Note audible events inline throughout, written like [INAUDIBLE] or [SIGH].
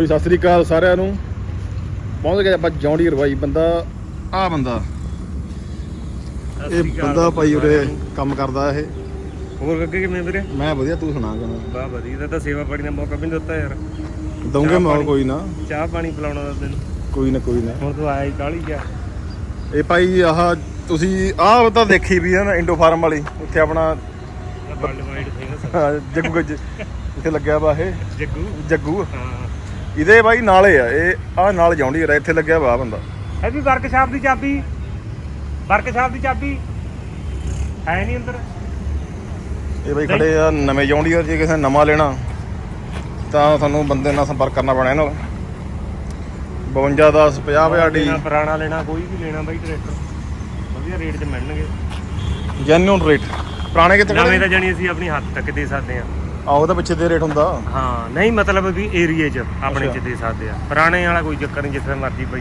ਕੋਈ ਸਤਿ ਸ੍ਰੀ ਅਕਾਲ ਸਾਰਿਆਂ ਨੂੰ। ਪਹੁੰਚ ਗਏ ਆਪਾਂ ਜੌਂਡੀਰ ਬਾਈ ਬੰਦਾ ਆ ਬੰਦਾ। ਇਹ ਬੰਦਾ ਭਾਈ ਉਰੇ ਕੰਮ ਕਰਦਾ ਇਹ। ਹੋਰ ਗੱਗੇ ਕਿਵੇਂ ਵੀਰੇ? ਮੈਂ ਵਧੀਆ ਤੂੰ ਸੁਣਾ ਕਿਵੇਂ? ਬਾ ਵਧੀਆ ਤਾਂ ਸੇਵਾ ਪਾਣੀ ਦਾ ਮੌਕਾ ਵੀ ਨੀ ਦਿੱਤਾ ਯਾਰ। ਦਊਂਗੇ ਚਾਹ ਮੈਂ ਪਾਣੀ। ਕੋਈ ਨਾ। ਚਾਹ ਪਾਣੀ ਪਿਲਾਉਣਾ ਦਾ ਤੈਨੂੰ। ਕੋਈ ਨਾ ਕੋਈ ਨਾ। ਹੁਣ ਤੂੰ ਆਇਆ ਹੀ ਕਾਲੀ ਗਿਆ ਇਹ ਭਾਈ ਆਹ ਤੁਸੀਂ ਆਹ ਤਾਂ ਦੇਖੀ ਵੀ ਹੈ ਨਾ ਇੰਡੋ ਫਾਰਮ ਵਾਲੀ। ਉੱਥੇ ਆਪਣਾ ਵਰਲਡ ਵਾਈਡ ਫੇਮਸ ਜੱਗੂ ਗੱਜ ਇੱਥੇ ਲੱਗਿਆ ਵਾ ਇਹ। ਜੱਗੂ। ਜੱਗੂ। ਹਾਂ। ਇਹਦੇ ਬਾਈ ਨਾਲੇ ਆ ਇਹ ਆਹ ਨਾਲ ਜੌਂਡੀਰ ਆ ਇੱਥੇ ਲੱਗਿਆ ਵਾ ਬੰਦਾ। ਹੈ ਵੀ ਵਰਕਸ਼ਾਪ ਦੀ ਚਾਬੀ। ਵਰਕਸ਼ਾਪ ਦੀ ਚਾਬੀ। ਹੈ ਨਹੀਂ ਅੰਦਰ। ਇਹ ਬਾਈ ਖੜੇ ਆ ਨਵੇਂ ਜੌਂਡੀਅਰ ਜੇ ਕਿਸੇ ਨੇ ਨਵਾਂ ਲੈਣਾ ਤਾਂ ਤੁਹਾਨੂੰ ਬੰਦੇ ਨਾਲ ਸੰਪਰਕ ਕਰਨਾ ਪੈਣਾ ਇਹਨਾਂ ਨਾਲ। 52 10 50 ਡੀ। ਲੈਣਾ, ਪੁਰਾਣਾ ਲੈਣਾ ਕੋਈ ਵੀ ਲੈਣਾ ਬਾਈ ਟਰੈਕਟਰ। ਵਧੀਆ ਰੇਟ 'ਚ ਮਿਲਣਗੇ। ਜੈਨੂਨ ਰੇਟ ਪੁਰਾਣੇ ਕਿੱਥੇ ਨਵੇਂ ਤਾਂ ਜਾਣੀ ਅਸੀਂ ਆਪਣੀ ਹੱਦ ਤੱਕ ਦੇ ਸਕਦੇ ਆ ਆ ਉਹਦਾ ਪਿੱਛੇ ਦੇ ਰੇਟ ਹੁੰਦਾ। ਹਾਂ ਨਹੀਂ ਮਤਲਬ ਵੀ ਏਰੀਏ 'ਚ ਆਪਣੇ ਅੱਛਾ। 'ਚ ਦੇ ਸਕਦੇ ਆ। ਪੁਰਾਣੇ ਵਾਲਾ ਕੋਈ ਚੱਕਰ ਨਹੀਂ ਜਿੱਥੇ ਮਰਜ਼ੀ ਪਈ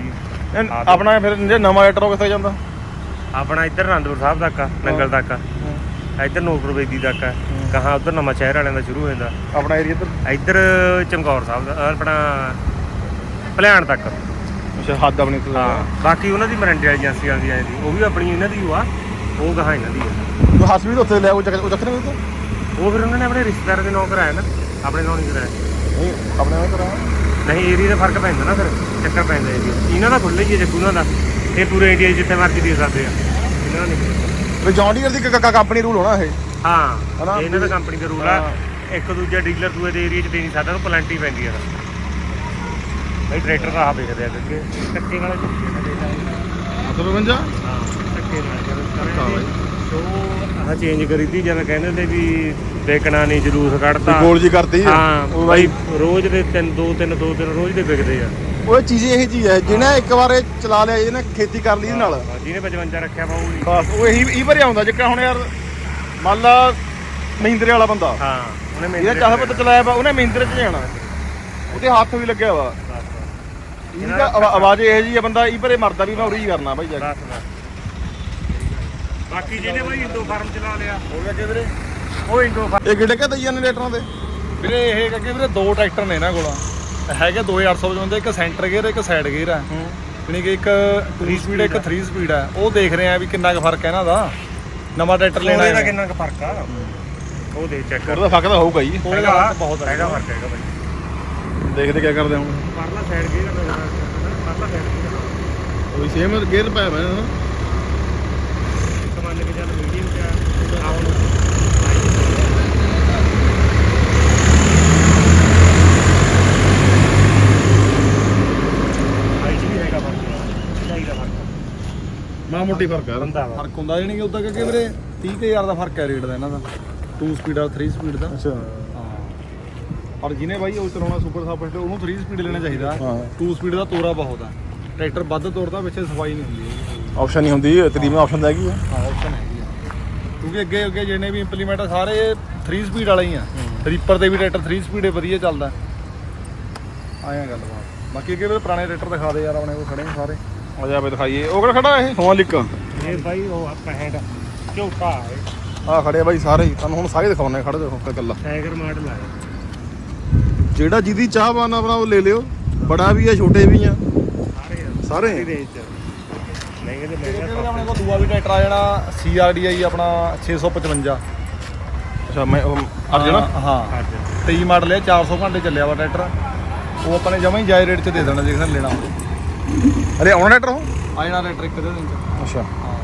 ਇਹ ਆਪਣਾ ਫਿਰ ਜੇ ਨਵਾਂ ਰੇਟ ਉਹ ਕਿੱਥੇ ਜਾਂਦਾ? ਆਪਣਾ ਇੱਧਰ ਆਨੰਦਪੁਰ ਸਾਹਿਬ ਤੱਕ ਆ ਨੰਗਲ ਤੱਕ ਆ। ਇੱਧਰ ਨੂਰਪੁਰ ਬੇਦੀ ਤੱਕ ਆ। ਕਹਾ ਉਧਰ ਨਵਾਂ ਸ਼ਹਿਰ ਵਾਲਿਆਂ ਦਾ ਸ਼ੁਰੂ ਹੋ ਜਾਂਦਾ। ਆਪਣਾ ਏਰੀਆ ਇੱਧਰ? ਇੱਧਰ ਚਮਕੌਰ ਸਾਹਿਬ ਦਾ ਅਹ ਆਪਣਾ ਭਲਿਆਣ ਤੱਕ। ਅੱਛਾ ਹੱਦ ਆਪਣੀ ਤੋਂ। ਹਾਂ ਬਾਕੀ ਉਹਨਾਂ ਦੀ ਮਰੰਡੇ ਵਾਲੀ ਏਜੰਸੀ ਆਉਂਦੀ ਆਈ ਦੀ ਉਹ ਵੀ ਆਪਣੀ ਇਹਨਾਂ ਦੀ ਓ ਆ। ਉਹ ਗਾਹਾਂ ਇਹਨਾਂ ਦੀ ਆ। ਤੂੰ ਹੱਸ ਵੀ ਤਾਂ ਉੱਥੇ ਲਿਆ ਉਹ ਚੱਕ ਉਹ ਚੱਕਰ ਨਹੀਂ ਉਹ ਫਿਰ ਉਹਨਾਂ ਨੇ ਆਪਣੇ ਰਿਸ਼ਤੇਦਾਰ ਦੇ ਨਾਂ ਕਰਾਇਆ ਨਾ ਆਪਣੇ ਨਾਂ ਨਹੀਂ ਕਰਾਇਆ। ਨਹੀਂ ਆਪਣੇ ਨਾਲ ਕਰਾ ਨਹੀਂ ਏਰੀਆ ਦਾ ਫ਼ਰਕ ਪੈਂਦਾ ਨਾ ਫਿਰ ਚੱਕਰ ਪੈਂਦਾ ਏਰੀਆ ਇਹਨਾਂ ਦਾ ਖੁੱਲ੍ਹਾ ਹੀ ਹੈ ਜੱਗੂ ਉਹਨਾਂ ਦਾ। ਇਹ ਪੂਰੇ ਇੰਡੀਆ 'ਚ ਜਿੱਥੇ ਮਰਜ਼ੀ ਦੇ ਸਕਦੇ ਆ। ਇਹਨਾਂ ਨਹੀਂ। ਵੀ ਜੌਂਡੀਅਰ ਦੀ ਕੰਪਨੀ ਰੂਲ ਹੋਣਾ ਇਹ? ਹਾਂ ਹਨਾ? ਇਹ ਇਹਨਾਂ ਦਾ ਕੰਪਨੀ ਦਾ ਰੂਲ ਆ। ਇੱਕ ਦੂਜਾ ਡੀਲਰ ਦੂਏ ਦੇ ਏਰੀਆ 'ਚ ਦੇ ਨਹੀਂ ਸਕਦਾ ਉਹਨੂੰ ਪਲੈਂਟੀ ਪੈਂਦੀ ਆ। ਬਈ ਟਰੈਕਟਰ ਦਾ ਆ ਵੇਖਦੇ ਆ ਅੱਗੇ। ਟੱਕੇ ਵਾਲਾ ਚੁੱਕੀ ਨਾ ਦੇ ਮਤਲਬ ਬੰਜਾ ਹਾਂ ਟੱਕੇ ਨਾਲ। ਜਦੋਂ। ਉਹ ਆਹ ਚੇਂਜ ਕਰੀ ਤੀ ਜਦ ਕਹਿੰਦੇ ਨੇ ਵੀ ਵੇਚਣਾ ਨਹੀਂ ਜਲੂਸ ਕੱਢਤਾ। ਗੋਲ ਜੀ ਕਰਦੀ ਆ। ਹਾਂ ਉਹ ਬਾਈ ਰੋਜ਼ ਦੇ ਤਿੰਨ ਦੋ ਤਿੰਨ ਦੋ ਤਿੰਨ ਰੋਜ਼ ਦੇ ਵਿਕਦੇ ਆ। ਉਹ ਚੀਜ਼ ਇਹ ਚੀਜ਼ ਹੈ ਜਿਹਨੇ ਇੱਕ ਵਾਰ ਇਹ ਚਲਾ ਲਿਆ ਇਹਨੇ ਖੇਤੀ ਕਰ ਲਈ ਇਹਦੇ ਨਾਲ। ਜਿਹਨੇ 55 ਰੱਖਿਆ ਨਹੀਂ ਬਸ ਉਹ ਇਹੀ ਇਹੀ ਭਰਿਆ ਹੁੰਦਾ ਜਿੱਕਾ ਹੁਣ ਯਾਰ ਮੰਨ ਲਾ ਮਹਿੰਦਰੇ ਵਾਲਾ ਬੰਦਾ। ਹਾਂ ਉਹਨੇ ਇਹਦਾ ਮੇਰੇ ਚਾਹ ਪਤਾ ਚਲਾਇਆ ਵਾ ਉਹਨੇ ਮਹਿੰਦਰੇ ਚ ਜਾਣਾ। ਉਹਦੇ ਹੱਥ ਵੀ ਲੱਗਿਆ ਵਾ। ਇਹਦੀ ਤਾਂ ਆਵਾ- ਆਵਾਜ਼ ਇਹ ਜੀ ਆ ਬੰਦਾ ਇਹ ਭਰੇ ਮਰਦਾ ਵੀ ਮੈਂ ਉਰੀ ਕਰਨਾ ਭਾਈ ਜਾ ਕੇ। ਬਾਕੀ ਜਿਹਨੇ ਬਾਈ ਇੰਡੋ ਫਾਰਮ ਚਲਾ ਲਿਆ। ਹੋ ਗਿਆ ਕਿ ਵੀਰੇ? ਉਹ ਇੰਡੋ ਇਹ ਕਿਹੜੇ ਕਿ ਦਈਆਂ ਨੇ ਲੀਟਰਾਂ ਦੇ ਵੀਰੇ ਇਹ ਅੱਗੇ ਵੀਰੇ ਦੋ ਟਰੈਕਟਰ ਨੇ ਇਹਨਾਂ ਕੋਲ। ਹੈਗੇ 2855 ਇੱਕ ਸੈਂਟਰ ਗੇਅਰ ਇੱਕ ਸਾਈਡ ਗੇਅਰ ਹੈ। ਯਾਨੀ ਕਿ ਇੱਕ 2 ਸਪੀਡ ਇੱਕ 3 ਸਪੀਡ ਹੈ। ਉਹ ਦੇਖ ਰਹੇ ਆ ਵੀ ਕਿੰਨਾ ਕੁ ਫ਼ਰਕ ਹੈ ਇਹਨਾਂ ਦਾ। ਨਵਾਂ ਟਰੈਕਟਰ ਲੈਣਾ ਹੈ ਕਿੰਨਾ ਕੁ ਫ਼ਰਕ ਆ? ਉਹ ਦੇ ਚੈੱਕ ਕਰ। ਉਹਦਾ ਫੱਕ ਤਾਂ ਹੋਊਗਾ ਜੀ। ਹੈਗਾ। ਬਹੁਤ ਹੈਗਾ। ਫ਼ਰਕ ਹੈਗਾ ਬਾਈ। ਦੇਖਦੇ ਕੀ ਕਰਦੇ ਹੁਣ। ਪਰਲਾ ਸਾਈਡ ਗੇਅਰ ਪਰਲਾ ਸਾਈਡ ਗੇਅਰ ਉਹੀ ਸੇਮ ਗੇਅਰ ਪਾਇਆ ਮੈਂ ਨਾ। ਇੱਕ ਮੰਨ ਕੇ ਚੱਲ ਮੀਡੀਅਮ ਚ ਆ ਹੁਣ ਹਾਈਟ ਵੀ ਹੈਗਾ ਫ਼ਰਕ ਚਾਹੀ ਦਾ ਫ਼ਰਕ। ਮਾ ਮੋਟੀ ਫ਼ਰਕ ਆ ਬੰਦਾ ਵਾ। ਫ਼ਰਕ ਹੁੰਦਾ ਯਾਨੀ ਕਿ ਉਦਾਂ ਕਿ ਵੀਰੇ 30000 ਦਾ ਫ਼ਰਕ ਹੈ ਰੇਟ ਦਾ ਇਹਨਾਂ ਦਾ। 2 ਸਪੀਡ ਔਰ 3 ਸਪੀਡ ਦਾ। ਅੱਛਾ। ਹਾਂ। ਔਰ ਜਿਹਨੇ ਬਾਈ ਉਹ ਚਲਾਉਣਾ ਸੁਪਰ ਸਾਪਰ ਉਹਨੂੰ 3 ਸਪੀਡ ਲੈਣਾ ਚਾਹੀਦਾ। ਹਾਂ। 2 ਸਪੀਡ ਦਾ ਤੋਰਾ ਬਹੁਤ ਆ। ਟਰੈਕਟਰ ਵੱਧ ਤੋੜਦਾ ਵਿੱਚ ਸਫ਼ਾਈ ਨਹੀਂ ਹੁੰਦੀ। ਆਪਸ਼ਨ ਨਹੀਂ ਹੁੰਦੀ ਮੈਂ ਆਪਸ਼ਨ ਹੈਗੀ ਆ। ਹਾਂ ਆਪਸ਼ਨ ਹੈਗੀ ਆ। ਕਿਉਂਕਿ ਅੱਗੇ ਅੱਗੇ ਜਿਹਨੇ ਵੀ ਇੰਪਲੀਮੈਂਟ ਆ ਸਾਰੇ 3 ਸਪੀਡ ਵਾਲੇ ਹੀ ਆ। ਰੀਪਰ ਤੇ ਵੀ ਟਰੈਕਟਰ 3 ਸਪੀਡ ਵਧੀਆ ਚੱਲਦਾ। ਆਇਆ ਗੱਲਬਾਤ। ਬਾਕੀ ਅੱਗੇ ਵੀ ਪੁਰਾਣੇ ਟਰੈਕਟਰ ਦਿਖਾ ਦੇ ਯਾਰ ਆਪਣੇ ਕੋਲ ਖੜੇ ਨੇ ਸਾਰੇ। ਆ ਜਾ ਬੇ ਦਿਖਾਈਏ। ਉਹ ਕਿਹੜਾ ਖੜਾ ਇਹ? ਸੋਨਾਲਿਕ ਇਹ ਬਾਈ ਉਹ ਆਪਾਂ ਹੈਂਡ ਹੈ ਆ ਖੜੇ ਆ ਬਾਈ ਸਾਰੇ। ਹੀ ਤੁਹਾਨੂੰ ਹੁਣ ਸਾਰੇ ਦਿਖਾਉਣੇ ਖੜੇ ਦੇਖੋ ਇੱਕ ਗੱਲਾਂ ਟਾਈਗਰ ਮਾਡਲ ਆਇਆ ਜਿਹੜਾ ਜਿਹਦੀ ਚਾਹ ਬਾਨਾ ਆਪਣਾ ਉਹ ਲੈ ਲਿਓ। ਬੜਾ ਵੀ ਆ ਛੋਟੇ ਵੀ ਆ। ਸਾਰੇ ਆ। ਸਾਰੇ ਰੇਂਜ ਚ ਮਹਿੰਗੇ ਤੇ ਅੱਗੇ ਮਹਿੰਗਾ ਆਪਣੇ ਕੋਲ ਦੂਆ ਵੀ ਟਰੈਕਟਰ ਆ ਜਾਣਾ CRDI ਆਪਣਾ 655 ਅੱਛਾ ਮੈਂ ਉਹ ਅਰਜਨ? ਹਾਂ ਅੱਜ 23 ਮਾਡਲ ਹੈ 400 ਘੰਟੇ ਚੱਲਿਆ ਵਾ ਟਰੈਕਟਰ। ਉਹ ਆਪਾਂ ਨੇ ਜਮਾਂ ਹੀ ਜਾਇ ਰੇਟ 'ਚ ਦੇ ਦੇਣਾ ਜੇ ਕਿਸੇ ਨੇ ਲੈਣਾ ਹੋਵੇ। ਅਰੇ ਆਉਣਾ ਟਰੈਕਟਰ ਉਹ? ਆ ਜਾਣਾ ਟਰੈਕਟਰ ਇੱਕ ਦੇ ਦਿਨ 'ਚ। ਅੱਛਾ। ਹਾਂ।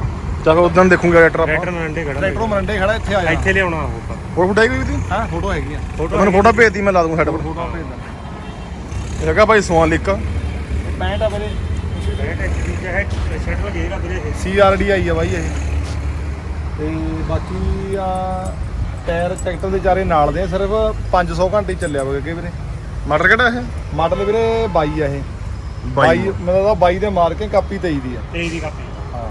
ਚਲ ਉਦੋਂ ਦੇਖੂਗਾ ਟਰੈਕਟਰ ਆਪਾਂ। ਟਰੈਕਟਰ ਮਰੰਡੇ ਖੜਾ ਟਰੈਕਟਰ ਮਰੰਡੇ ਖੜਾ ਇੱਥੇ ਆ ਜਾਣਾ। ਇੱਥੇ ਲਿਆਉਣਾ ਉਹ ਆਪਾਂ। ਹੋਰ ਫੁੱਟਾਈ ਵੀ ਦੀ ਹਾਂ ਫੋਟੋ ਹੈਗੀ ਆ। ਫੋਟੋ ਮੈਨੂੰ ਫੋਟੋ ਭੇਜਦੀ ਮੈਂ ਲਾ ਦੂੰਗਾ ਹੈਡ ਪਰ ਫੋਟੋ ਭੇਜ ਦਿੰਦਾ। ਇਹ ਹੈਗਾ ਭਾਈ ਸੋਨਾਲਿਕ 65 ਆ ਵੀਰੇ। ਇਹ CRDI ਆ ਬਾਈ ਇਹ। ਤੇ ਬਾਕੀ ਆ ਟਾਇਰ ਟਰੈਕਟਰ ਦੇ ਚਾਰੇ ਨਾਲ ਦੇ ਆ, ਸਿਰਫ 500 ਘੰਟੇ ਹੀ ਚੱਲਿਆ ਵਾ ਅੱਗੇ ਵੀਰੇ। ਮਟਰ ਕਿਹੜਾ ਇਹ? ਮਾਡਲ ਵੀਰੇ 22 ਆ ਇਹ। 22 ਮਤਲਬ ਦਾ 22 ਦੇ ਮਾਰਕਿੰਗ ਕਾਪੀ 23 ਦੀ ਆ। ਤੇਰੀ ਦੀ ਕਾਪੀ। ਹਾਂ।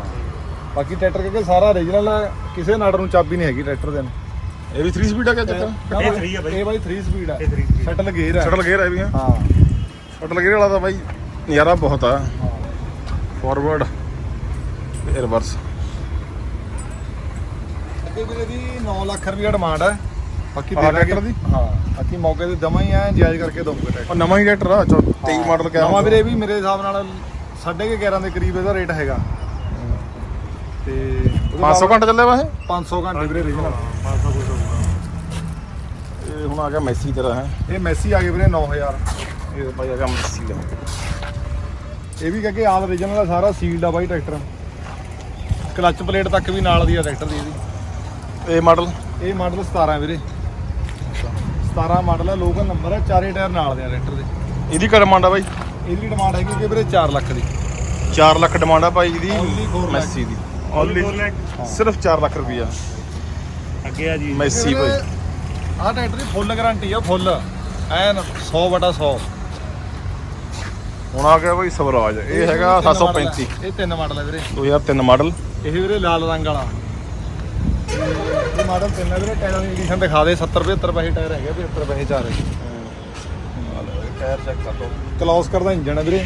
ਬਾਕੀ ਟਰੈਕਟਰ ਕਿਉਂਕਿ ਸਾਰਾ origignal ਆ ਕਿਸੇ ਨਾੜਰ ਨੂੰ ਚਾਬੀ ਨਹੀਂ ਹੈਗੀ ਟਰੈਕਟਰ ਦੇ ਇਹ ਵੀ 3 ਸਪੀਡ ਆ ਕਿਆ ਚੱਕਰ? ਇਹ three ਆ ਬਾਈ। ਇਹ ਬਾਈ 3 ਸਪੀਡ ਆ। ਇਹ three speed। ਸ਼ਟਲ ਗੇਅਰ ਆ। ਸ਼ਟਲ ਗੇਅਰ ਹੈ ਵੀ ਹਾਂ। ਸ਼ਟਲ ਗੇਅਰ ਵਾਲਾ ਤਾਂ ਬਾਈ ਨਜ਼ਾਰਾ ਬਹੁਤ ਆ। ਫਾਰਵਰਡ ਤੇ ਰਿਵਰਸ ਅੱਗੇ ਵੀਰੇ ਦੀ 9 ਲੱਖ ਰੁਪਏ ਡਿਮਾਂਡ ਹੈ। ਬਾਕੀ ਦੇ ਟਰੈਕਟਰ ਦੀ? ਹਾਂ ਬਾਕੀ ਮੌਕੇ ਤੇ ਦਵਾਂ ਹੀ ਆ ਜਾਇਜ਼ ਕਰਕੇ ਦਊਂਗਾ ਟਰੈਕਟਰ ਉਹ ਨਵਾਂ ਹੀ ਟਰੈਕਟਰ ਆ 23 ਮਾਡਲ ਕਿਆ ਨਵਾਂ ਵੀਰੇ ਵੀ ਮੇਰੇ ਹਿਸਾਬ ਨਾਲ ਸਾਢੇ ਕੁ 11 ਦੇ ਕਰੀਬ ਇਹਦਾ ਰੇਟ ਹੈਗਾ। ਤੇ 500 ਘੰਟੇ ਚੱਲਿਆ ਵਾ ਇਹ 500 ਘੰਟੇ ਵੀਰੇ ਰੀਜਨਲ 500 ਕੁਝ ਇਹ ਹੁਣ ਆ ਗਿਆ ਮੈਸੀ ਤੇਰਾ ਹੈ? ਇਹ ਮੈਸੀ ਆ ਗਏ ਵੀਰੇ 9000 ਇਹ ਭਾਈ ਆ ਗਿਆ ਮੈਸੀ ਦਾ। ਇਹ ਵੀ ਕਹਿੰਗੇ ਆਲ ਰੀਜਨਲ ਆ ਸਾਰਾ ਸੀਲਡ ਆ ਬਾਈ ਟਰੈਕਟਰ ਕਲੱਚ ਪਲੇਟ ਤੱਕ ਵੀ ਨਾਲ ਦੀ ਆ ਟਰੈਕਟਰ ਦੀ ਇਹਦੀ। ਇਹ ਮਾਡਲ ਇਹ ਮਾਡਲ 17 ਵੀਰੇ। 17 ਮਾਡਲ ਹੈ ਲੋਕਲ ਨੰਬਰ ਹੈ ਚਾਰੇ ਟਾਇਰ ਨਾਲ ਦੇ ਆ ਟਰੈਕਟਰ ਦੇ। ਇਹਦੀ ਕੀ ਡਿਮਾਂਡ ਆ ਬਾਈ? ਇਹਦੀ ਡਿਮਾਂਡ ਹੈਗੀ ਕਿ ਵੀਰੇ 4 ਲੱਖ ਦੀ। 4 ਲੱਖ ਡਿਮਾਂਡ ਆ ਭਾਈ Only ਇਹਦੀ. ਮੈਸੀ ਦੀ। ਓਨਲੀ? ਸਿਰਫ 4 ਲੱਖ ਰੁਪਈਆ। ਅੱਗੇ ਆ ਜੀ। ਮੈਸੀ ਭਾਈ ਆਹ ਟਰੈਕਟਰ ਦੀ ਫੁੱਲ ਗਾਰੰਟੀ ਆ ਫੁੱਲ ਐਨ 100 ਬਟਾ 100 ਹੁਣ ਆ ਗਿਆ ਭਾਈ ਸਵਰਾਜ। ਇਹ ਹੈਗਾ 735 ਇਹ ਤਿੰਨ ਮਾਡਲ ਹੈ ਵੀਰੇ। 2003 ਮਾਡਲ। ਇਹ ਵੀਰੇ ਲਾਲ ਰੰਗ ਵਾਲਾ। ਇਹ ਮਾਡਲ ਤਿੰਨ ਹੈ ਵੀਰੇ ਟਾਇਰਾਂ ਦੀ ਕੰਡੀਸ਼ਨ ਦਿਖਾ ਦੇ 70 75 ਪੈਸੇ ਟਾਇਰ ਹੈਗੇ 75 ਪੈਸੇ ਚਾਰ ਟਾਇਰ ਚੈੱਕ ਕਰ ਲਓ। ਕਲੌਸ ਕਰਦਾ ਇੰਜਣ ਹੈ ਵੀਰੇ।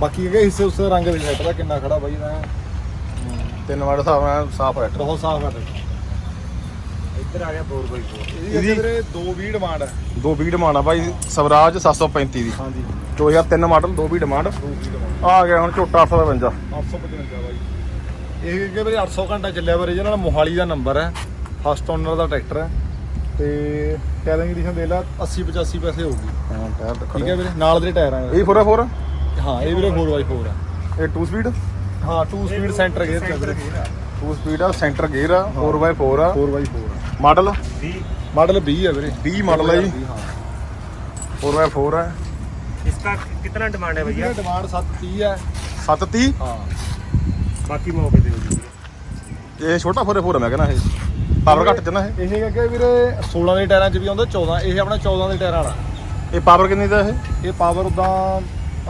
ਬਾਕੀ ਹੈਗੇ ਹਿੱਸੇ ਉਸੇ ਰੰਗ ਦੇ ਸੈੱਟ ਦਾ ਕਿੰਨਾ ਖੜਾ ਬਾਈ ਦਾ। ਤਿੰਨ ਮਾਡਲ ਹਿਸਾਬ ਨਾਲ ਸਾਫ਼ ਹੈ। ਬਹੁਤ ਸਾਫ਼ ਹੈ ਇੱਧਰ ਆ ਗਿਆ 4x4 ਇਹਦੀ ਇਹਦੀ- ਅੱਗੇ ਵੀਰੇ? 2 ਵੀ ਡਿਮਾਂਡ ਹੈ ਦੋ ਵੀ ਡਿਮਾਂਡ ਆ ਭਾਈ ਸਵਰਾਜ 735 ਦੀ। ਹਾਂਜੀ। 2003 ਮਾਡਲ ਦੋ ਵੀ ਡਿਮਾਂਡ 2 ਵੀ ਡਿਮਾਂਡ ਆ ਗਿਆ ਹੁਣ ਝੋਟਾ 855 855 ਬਾਈ। ਇਹ ਅੱਗੇ ਵੀਰੇ 800 ਘੰਟਾ ਚੱਲਿਆ ਵਾ ਰੀਜਨਲ ਮੋਹਾਲੀ ਦਾ ਨੰਬਰ ਹੈ। ਫਸਟ ਓਨਰ ਦਾ ਟਰੈਕਟਰ ਹੈ। ਤੇ ਟਾਇਰਾਂ ਦੀ ਕੰਡੀਸ਼ਨ ਦੇ ਲਾ 80 85 ਪੈਸੇ ਹੋਊਗੀ ਹਾਂ ਟਾਇਰ ਠੀਕ ਹੈ ਵੀਰੇ? ਨਾਲ ਦੇ ਟਾਇਰਾਂ ਦੇ ਇਹ 4x4 ਹਾਂ ਇਹ ਵੀਰੇ 4x4 ਹੈ ਇਹ 2 ਸਪੀਡ ਹਾਂ 2 ਸਪੀਡ ਸੈਂਟਰ ਗੇਅਰ ਚੱਲ ਰਿਹਾ। 2 ਸਪੀਡ ਆ ਸੈਂਟਰ ਗੇਅਰ ਆ 4x4 ਆ। 4x4 ਮਾਡਲ 20 ਮਾਡਲ 20 ਹੈ ਵੀਰੇ 20 ਮਾਡਲ ਹੈ ਜੀ ਹਾਂ 4x4 ਹੈ इसका कितना डिमांड है भैया ਇਹਦੀ ਡਿਮਾਂਡ 730 ਹੈ 730 ਹਾਂ बाकी मौके दे दीजिए ਇਹ ਛੋਟਾ 4x4 ਹੈ ਮੈਂ ਕਹਿੰਦਾ ਇਹ ਪਾਵਰ ਘੱਟ ਚ ਨਾ ਇਹ ਇਹ ਅੱਗੇ ਵੀਰੇ 16 ਦੇ ਟਾਇਰਾਂ 'ਚ ਵੀ ਆਉਂਦਾ 14 ਇਹ ਆਪਣਾ 14 ਦੇ ਟਾਇਰਾਂ ਵਾਲਾ ਇਹ ਪਾਵਰ ਕਿੰਨੀ ਦਾ ਇਹ ਇਹ ਪਾਵਰ ਉਦਾਂ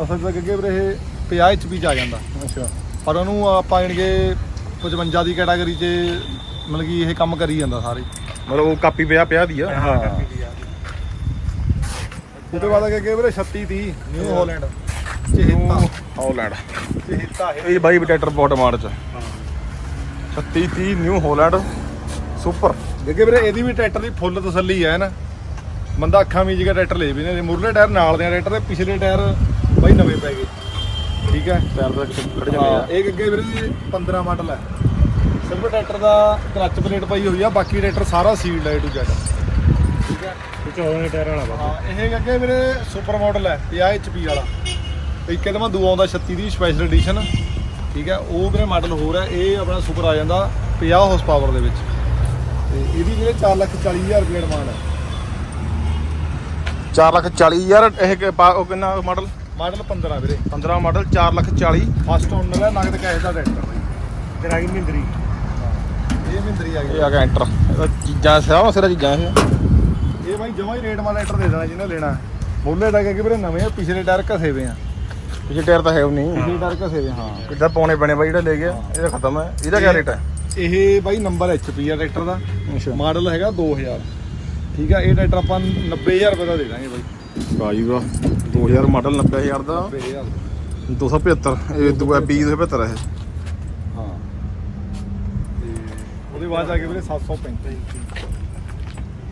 ਅਸਲ 'ਚ ਅੱਗੇ ਵੀਰੇ ਇਹ 50 HP 'ਚ ਆ ਜਾਂਦਾ ਅੱਛਾ ਪਰ ਉਹਨੂੰ ਆਪਾਂ ਜਾਣੀ ਕਿ 55 ਦੀ ਕੈਟਾਗਰੀ 'ਚ ਮਤਲਬ ਕਿ ਇਹ ਕੰਮ ਕਰੀ ਜਾਂਦਾ ਸਾਰੇ ਮਤਲਬ ਉਹ ਕਾਪੀ 50 50 ਦੀ ਆ। ਹਾਂ। ਉਹਦੇ ਬਾਅਦ ਅੱਗੇ ਗਏ ਵੀਰੇ? 36 30 ਨਿਊ ਹਾਲੈਂਡ। ਚੇਤਾ ਹਾਲੈਂਡ। ਚੇਤਾ ਇਹ ਬਾਈ ਬਟੈਟਰ ਬੋਟ ਮਾਰ ਚ। 36 30 ਨਿਊ ਹਾਲੈਂਡ। ਸੁਪਰ। ਅੱਗੇ ਵੀਰੇ ਇਹਦੀ ਵੀ ਟਰੈਕਟਰ ਦੀ ਫੁੱਲ ਤਸੱਲੀ ਹੈ ਨਾ ਬੰਦਾ ਅੱਖਾਂ ਵੀ ਕੇ ਟਰੈਕਟਰ ਲੈ ਵੀ ਨੇ ਮੁਰਲੇ ਟਾਇਰ ਨਾਲ ਦੇ ਟਰੈਕਟਰ ਦੇ ਪਿਛਲੇ ਟਾਇਰ ਬਾਈ ਨਵੇਂ ਪੈ ਗਏ। ਠੀਕ ਹੈ? ਟਾਇਰ ਦਾ ਖੜ ਜਾਂਦੇ ਇਹ ਅੱਗੇ ਵੀਰੇ 15 ਮਾਡਲ ਹੈ ਸਿਰਫ ਟਰੈਕਟਰ ਦਾ ਕਲੱਚ ਪਲੇਟ ਪਾਈ ਹੋਈ ਆ ਬਾਕੀ ਟਰੈਕਟਰ ਸਾਰਾ ਸੀਲਡ ਹੈ ਟੂ ਜ਼ੈਡ ਠੀਕ ਹੈ ਵਿੱਚ ਹੋਣੇ ਟਾਇਰ ਵਾਲਾ ਬਾਬਾ। ਹਾਂ ਇਹ ਅੱਗੇ ਮੇਰੇ ਸੁਪਰ ਮਾਡਲ ਹੈ 50 ਪੀ ਵਾਲਾ। ਇੱਕ ਇਹਦਾ ਮੈਂ ਦੂ ਆਉਂਦਾ 36 ਦੀ ਸਪੈਸ਼ਲ ਐਡੀਸ਼ਨ ਠੀਕ ਹੈ ਉਹ ਵੀਰੇ ਮਾਡਲ ਹੋਰ ਹੈ ਇਹ ਆਪਣਾ ਸੁਪਰ ਆ ਜਾਂਦਾ 50 ਹਾਰਸ ਪਾਵਰ ਦੇ ਵਿੱਚ। ਤੇ ਇਹਦੀ ਵੀਰੇ 4 ਲੱਖ 40 ਹਜ਼ਾਰ ਰੁਪਏ ਡਿਮਾਂਡ ਹੈ 4 ਲੱਖ 40 ਹਜ਼ਾਰ ਇਹ ਕਿ- ਪਾ- ਉਹ ਕਿੰਨਾ ਮਾਡਲ ਮਾਡਲ 15 ਵੀਰੇ। 15 ਮਾਡਲ 4 ਲੱਖ 40 ਫਸਟ ਓਨਰ ਹੈ ਨਗਦ ਕੈਸ਼ ਦਾ ਟਰੈਕਟਰ ਬਾਈ ਚਰਾਈ ਮਿੰਦਰੀ ਇਹ ਮਹਿੰਦਰੀ ਆ ਇਹ ਗਿਆ ਆ ਗਿਆ ਐਂਟਰ ਇਹਦਾ ਚੀਜ਼ਾਂ ਸਿਰਾ ਸਿਰਾ ਚੀਜ਼ਾਂ ਇਹ। ਇਹ ਬਾਈ ਜਮਾ ਹੀ ਰੇਟ ਵਾਲਾ ਟਰੈਕਟਰ ਦੇ ਦੇਣਾ ਜਿਹਨੇ ਲੈਣਾ। ਮੁੱਲੇ ਟਾਇਰ ਕਿ ਵੀਰੇ ਨਵੇਂ ਆ ਪਿਛਲੇ ਟਾਇਰ ਘਸੇ ਵੇ ਆ। ਪਿਛੇ ਟਾਇਰ ਤਾਂ ਹੈ ਨਹੀਂ। ਪਿਛਲੇ ਟਾਇਰ ਘਸੇ ਵੇ ਹਾਂ। ਕਿੱਦਾਂ ਪੈਣੇ ਬਾਈ ਜਿਹੜਾ ਲੈ ਗਿਆ ਇਹਦਾ ਖਤਮ ਹੈ। ਇਹਦਾ ਕੀ ਰੇਟ ਹੈ? ਇਹ ਬਾਈ ਨੰਬਰ HP ਆ ਟਰੈਕਟਰ ਦਾ। ਮਾਡਲ ਹੈਗਾ 2000 ਠੀਕ ਆ ਇਹ ਟਰੈਕਟਰ ਆਪਾਂ 90000 ਰੁਪਏ ਦਾ ਦੇ ਦਾਂਗੇ ਬਾਈ। ਜੀ ਵਾਹ 2000 ਮਾਡਲ 90000 ਦਾ। 90000 275 ਇਹ ਦੂਆ 275 ਹੈ ਹਾਂ ਤੇ ਉਹਦੇ ਬਾਅਦ ਜਾ ਕੇ ਵੀਰੇ 735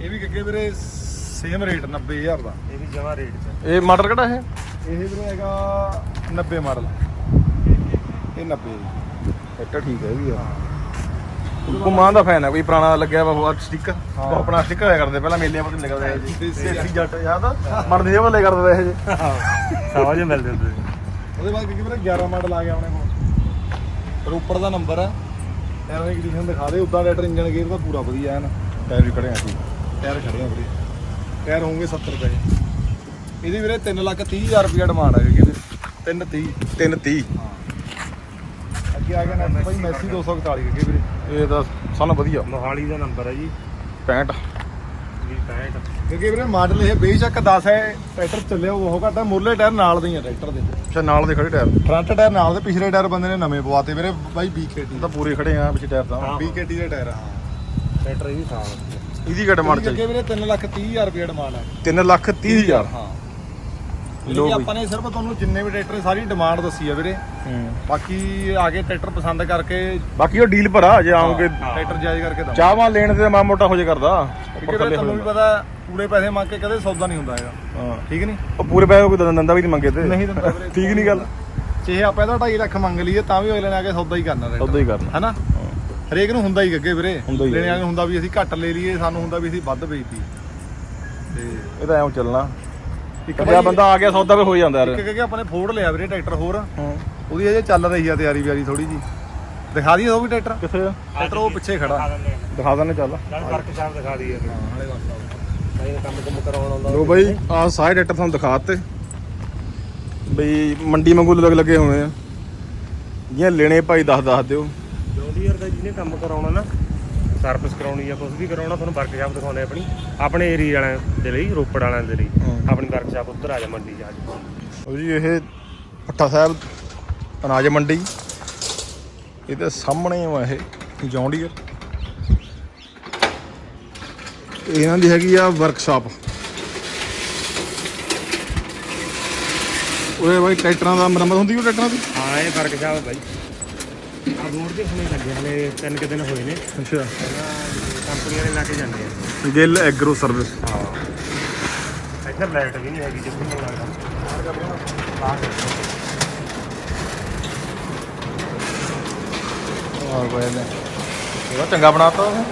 ਇਹ ਵੀ ਅੱਗੇ ਵੀਰੇ ਸੇਮ ਰੇਟ 90000 ਦਾ। ਇਹ ਵੀ ਜਮਾ ਰੇਟ ਚ ਇਹ ਮਾਡਲ ਕਿਹੜਾ ਹੈ ਇਹ ਵੀਰੇ ਹੈਗਾ 90 ਮਾਡਲ ਇਹ 90 ਫਿੱਟ ਠੀਕ ਹੈ ਵੀ ਆ। ਕੁਮਾਨ ਦਾ ਫੈਨ ਹੈ ਕੋਈ ਪੁਰਾਣਾ ਲੱਗਿਆ ਵਾ ਹੋਰ ਸਟicker ਉਹ ਆਪਣਾ ਸਟicker ਹੋਇਆ ਕਰਦੇ ਪਹਿਲਾਂ ਮੇਲੇ ਆਪਣ ਲੱਗਦਾ ਹੈ। ਜੀ ਸੇਸੀ ਜੱਟ ਯਾਦ ਮਰਦੇ ਉਹ ਲੈ ਕਰਦੇ ਇਹ ਜੇ ਸਾਵਾ ਜੇ ਮਿਲਦੇ ਉਹਦੇ ਬਾਅਦ ਕਿ ਵੀਰੇ 11 ਮਾਡਲ ਆ ਗਿਆ ਆਪਣੇ ਕੋਲ। ਰੋਪੜ ਦਾ ਨੰਬਰ ਹੈ ਐਵੇਂ ਦੀ ਕੰਡੀਸ਼ਨ ਦਿਖਾ ਦੇ ਉਦਾਂ ਲੈਟਰ ਇੰਜਣ ਗੇਅਰ ਦਾ ਪੂਰਾ ਵਧੀਆ ਹੈ ਨਾ। ਟਾਇਰ ਵੀ ਖੜੇ ਆ ਸੀ ਟਾਇਰ ਖੜੇ ਆ ਵੀਰੇ। ਟਾਇਰ ਹੋਣਗੇ 70 ਰੁਪਏ। ਇਹਦੀ ਵੀਰੇ 3 ਲੱਖ 30 ਹਜ਼ਾਰ ਰੁਪਏ ਡਿਮਾਂਡ ਹੈ ਕਿਤੇ 330 330 ਅੱਗੇ ਆ ਗਿਆ ਨਾ ਭਾਈ ਮੈਸੀ 241 ਅੱਗੇ ਵੀਰੇ। ਇਹ ਤਾਂ ਸਾਨੂੰ ਵਧੀਆ। ਮੋਹਾਲੀ ਦਾ ਨੰਬਰ ਹੈ ਜੀ। 65 ਕਿਉਂਕਿ ਵੀਰੇ ਮਾਡਲ ਇਹ ਬੇਸ਼ੱਕ 10 ਹੈ ਟਰੈਕਟਰ ਚੱਲਿਆ ਉਹ ਘਟਾ ਮੁਰਲੇ ਟਾਇਰ ਨਾਲ ਦੇ ਹੀ ਟਰੈਕਟਰ ਦੇ। ਅੱਛਾ ਨਾਲ ਦੇ ਖੜੇ ਟਾਇਰ? ਫਰੰਟ ਟਾਇਰ ਨਾਲ ਦੇ ਪਿਛਲੇ ਟਾਇਰ ਬੰਦੇ ਨੇ ਨਵੇਂ ਪਵਾਤੇ। ਵੀਰੇ ਬਾਈ BKT ਤਾਂ ਪੂਰੇ ਖੜੇ ਆ ਪਿਛੇ ਟਾਇਰ ਤਾਂ। BKT ਦੇ ਟਾਇਰ ਆ। ਟਰੈਕਟਰ ਇਹ ਵੀ ਸਾਲ ਇਹਦੀ ਗੱਡ ਮਾਰ ਚਾਹੀਦੀ ਵੀਰੇ 3 ਲੱਖ 30 ਹਜ਼ਾਰ ਰੁਪਏ ਡਿਮਾਂਡ ਹੈ 3 ਲੱਖ 30 ਹਜ਼ਾਰ? ਹਾਂ। ਲੋ ਆਪਾਂ ਨੇ ਸਿਰਫ ਤੁਹਾਨੂੰ ਜਿੰਨੇ ਵੀ ਟਰੈਕਟਰ ਸਾਰੀ ਡਿਮਾਂਡ ਦੱਸੀ ਆ ਵੀਰੇ। ਬਾਕੀ ਆ ਕੇ ਟਰੈਕਟਰ ਪਸੰਦ ਕਰਕੇ ਬਾਕੀ ਉਹ ਡੀਲ ਭਰਾ ਜੇ ਆਉਂਗੇ ਟਰੈਕਟਰ ਜਾਇਜ਼ ਕਰਕੇ ਦਵਾਂ ਚਾਹਵਾ ਲੈਣ ਤੇ ਮਾ ਮੋਟਾ ਹੋ ਜੇ ਕਰਦਾ। ਵੀਰੇ ਤੁਹਾਨੂੰ ਵੀ ਪਤਾ ਪੂਰੇ ਪੈਸੇ ਮੰਗ ਕੇ ਕਦੇ ਸੌਦਾ ਨਹੀਂ ਹੁੰਦਾ ਹੈਗਾ। ਹਾਂ। ਠੀਕ ਨਹੀਂ? ਉਹ ਪੂਰੇ ਪੈਸੇ ਕੋਈ ਦੰਦ- ਦੰਦਾ ਵੀ ਨਹੀਂ ਮੰਗੇ ਤੇ। ਨਹੀਂ ਦਿੰਦਾ ਵੀਰੇ [LAUGHS] ਠੀਕ ਨਹੀਂ ਗੱਲ। ਚਾਹੇ ਆਪਾਂ ਇਹਦਾ 2.5 ਲੱਖ ਮੰਗ ਲਈਏ ਤਾਂ ਵੀ ਅਗਲੇ ਨੇ ਆ ਕੇ ਸੌਦਾ ਹੀ ਕਰਨਾ ਰੇਟ ਉਦਾਂ ਹੀ ਕਰਨਾ। ਹੈਨਾ? ਹਰੇਕ ਨੂੰ ਹੁੰਦਾ ਹੀ ਅੱਗੇ ਵੀਰੇ। ਹੁੰਦਾ ਹੀ ਲੈਣੇ ਹੈ। ਵਾਲੇ ਨੂੰ ਹੁੰਦਾ ਵੀ ਅਸੀਂ ਘੱਟ ਲੈ ਲਈਏ ਸਾਨੂੰ ਹੁੰਦਾ ਵੀ ਅਸੀਂ ਵੱਧ ਵੇਚਦੀ ਤੇ ਇਹ ਤਾਂ ਐਂ ਚੱਲਣਾ। ਇੱਕ ਕਿਆ ਬੰਦਾ ਆ ਗਿਆ ਸੌਦਾ ਵੀ ਹੋ ਜਾਂਦਾ ਯਾਰ। ਇੱਕ ਕਿ ਫੋੜ ਲਿਆ ਵੀਰੇ ਟਰੈਕਟਰ ਹੋਰ। ਹਾਂ। ਉਹਦੀ ਅਜੇ ਚੱਲ ਰਹੀ ਆ ਤਿਆਰੀ ਵਿਆਰੀ ਥੋੜੀ ਜੀ ਦਿਖਾ ਦਈਏ ਉਹ ਵੀ ਟਰੈਕਟਰ? ਕਿੱਥੇ ਆ? ਟਰੈਕਟਰ ਉਹ ਪਿੱਛੇ ਖੜਾ। ਦਿਖਾ ਦਿੰਦੇ ਆ। ਦਿਖਾ ਚੱਲ। ਨਾਲ ਵਰਕਸ਼ਾਪ ਦਿਖਾ ਦਈਏ ਹਾਂ ਨਾਲੇ ਵਾਸਤਾ ਨਹੀਂ ਕੰਮ ਕੰਮ ਕਰਾਉਣ ਆਉਂਦਾ ਲੋ ਬਾਈ ਆਹ ਸਾਰੇ ਟਰੈਕਟਰ ਤੁਹਾਨੂੰ ਦਿਖਾਤੇ। ਬਈ ਮੰਡੀ ਵਾਂਗੂ ਲੱਗ ਲੱਗੇ ਹੋਏ ਆ। ਜਿਹ ਲੈਣੇ ਭਾਈ ਦੱਸ ਦੱਸ ਦਿਓ। ਦਾ ਜਿਹਨੇ ਕੰਮ ਕਰਾਉਣਾ ਨਾ ਸਰਵਿਸ ਕਰਾਉਣੀ ਜਾਂ ਕੁਝ ਵੀ ਕਰਾਉਣਾ ਤੁਹਾਨੂੰ ਵਰਕਸ਼ਾਪ ਦਿਖਾਉਣੇ ਆਪਣੀ। ਆਪਣੇ ਏਰੀਆ ਵਾਲਿਆਂ ਦੇ ਲਈ ਰੋਪੜ ਵਾਲਿਆਂ ਦੇ ਲਈ। ਆਪਣੀ ਵਰਕਸ਼ਾਪ ਉੱਧਰ ਆ ਜਾ ਮੰਡੀ ਜਾ। ਜੀ ਇਹ ਪੱਠਾ ਸਾਹਿਬ ਅਨਾਜ ਮੰਡੀ। ਇਹਦੇ ਸਾਹਮਣੇ ਆ ਇਹ ਜੌਂਡੀਅਰ ਇਹਨਾਂ ਦੀ ਹੈਗੀ ਆ ਵਰਕਸ਼ਾਪ ਉਹਦੇ ਬਾਈ ਟਰੈਕਟਰਾਂ ਦਾ ਮੁਰੰਮਤ ਹੁੰਦੀ ਉਹ ਟਰੈਕਟਰਾਂ ਦੀ? ਹਾਂ ਇਹ ਵਰਕਸ਼ਾਪ ਹੈ ਬਾਈ। ਆ ਬੋਰਡ ਦੇ ਹੁਣੇ ਲੱਗੇ ਹਲੇ ਤਿੰਨ ਕੁ ਦਿਨ ਹੋਏ ਨੇ। ਅੱਛਾ। ਕੰਪਨੀ ਵਾਲੇ ਲਾ ਕੇ ਜਾਂਦੇ ਆ। Gill agro service. ਹਾਂ। ਇੱਧਰ ਲਾਈਟ ਵੀ ਨਹੀਂ ਹੈਗੀ ਜਿੱਥੇ ਲੱਗਦਾ। ਆਹ ਹੋਰ ਕੋਈ ਨਹੀਂ ਇਹਦਾ ਚੰਗਾ ਬਣਾਤਾ ਉਹਨੇ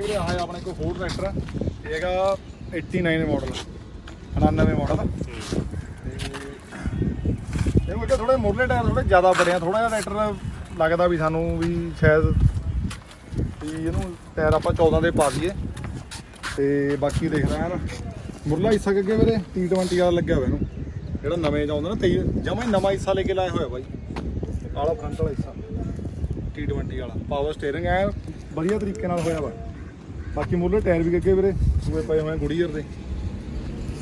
ਇਹ ਆਹ ਆਪਣੇ ਕੋਲ ਫੋਰ ਟਰੈਕਟਰ ਇਹ ਹੈਗਾ 89 ਮਾਡਲ 99 ਮਾਡਲ ਇਹ ਉਹ ਥੋੜੇ ਮੁਰਲੇ ਟਾਇਰ ਥੋੜੇ ਜ਼ਿਆਦਾ ਬੜੇ ਆ ਥੋੜਾ ਜਿਹਾ ਟਰੈਕਟਰ ਲੱਗਦਾ ਵੀ ਸਾਨੂੰ ਵੀ ਸ਼ਾਇਦ ਵੀ ਇਹਨੂੰ ਟਾਇਰ ਆਪਾਂ 14 ਦੇ ਪਾ ਦਈਏ ਤੇ ਬਾਕੀ ਦੇਖਦਾ ਯਾਰ ਮੁਰਲਾ ਹਿੱਸਾ ਅੱਗੇ ਵੀਰੇ? T20 ਵਾਲਾ ਲੱਗਿਆ ਹੋਇਆ ਇਹਨੂੰ। ਜਿਹੜਾ ਨਵੇਂ ਚ ਆਉਂਦਾ ਨਾ, ਤੇਈ ਜਮਾ ਹੀ ਨਵਾਂ ਹਿੱਸਾ ਲੈ ਕੇ ਲਾਇਆ ਹੋਇਆ ਬਾਈ। ਆਲਾ ਫਰੰਟ ਵਾਲਾ ਹਿੱਸਾ। T20 ਵਾਲਾ। ਪਾਵਰ ਸਟੀਅਰਿੰਗ ਐ, ਵਧੀਆ ਤਰੀਕੇ ਨਾਲ ਹੋਇਆ ਵਾ। ਬਾਕੀ ਮੁਰਲੇ ਟਾਇਰ ਵੀ ਅੱਗੇ ਵੀਰੇ? ਸੂਏ ਪਏ ਹੋਏ ਗੁੜੀਅਰ ਦੇ।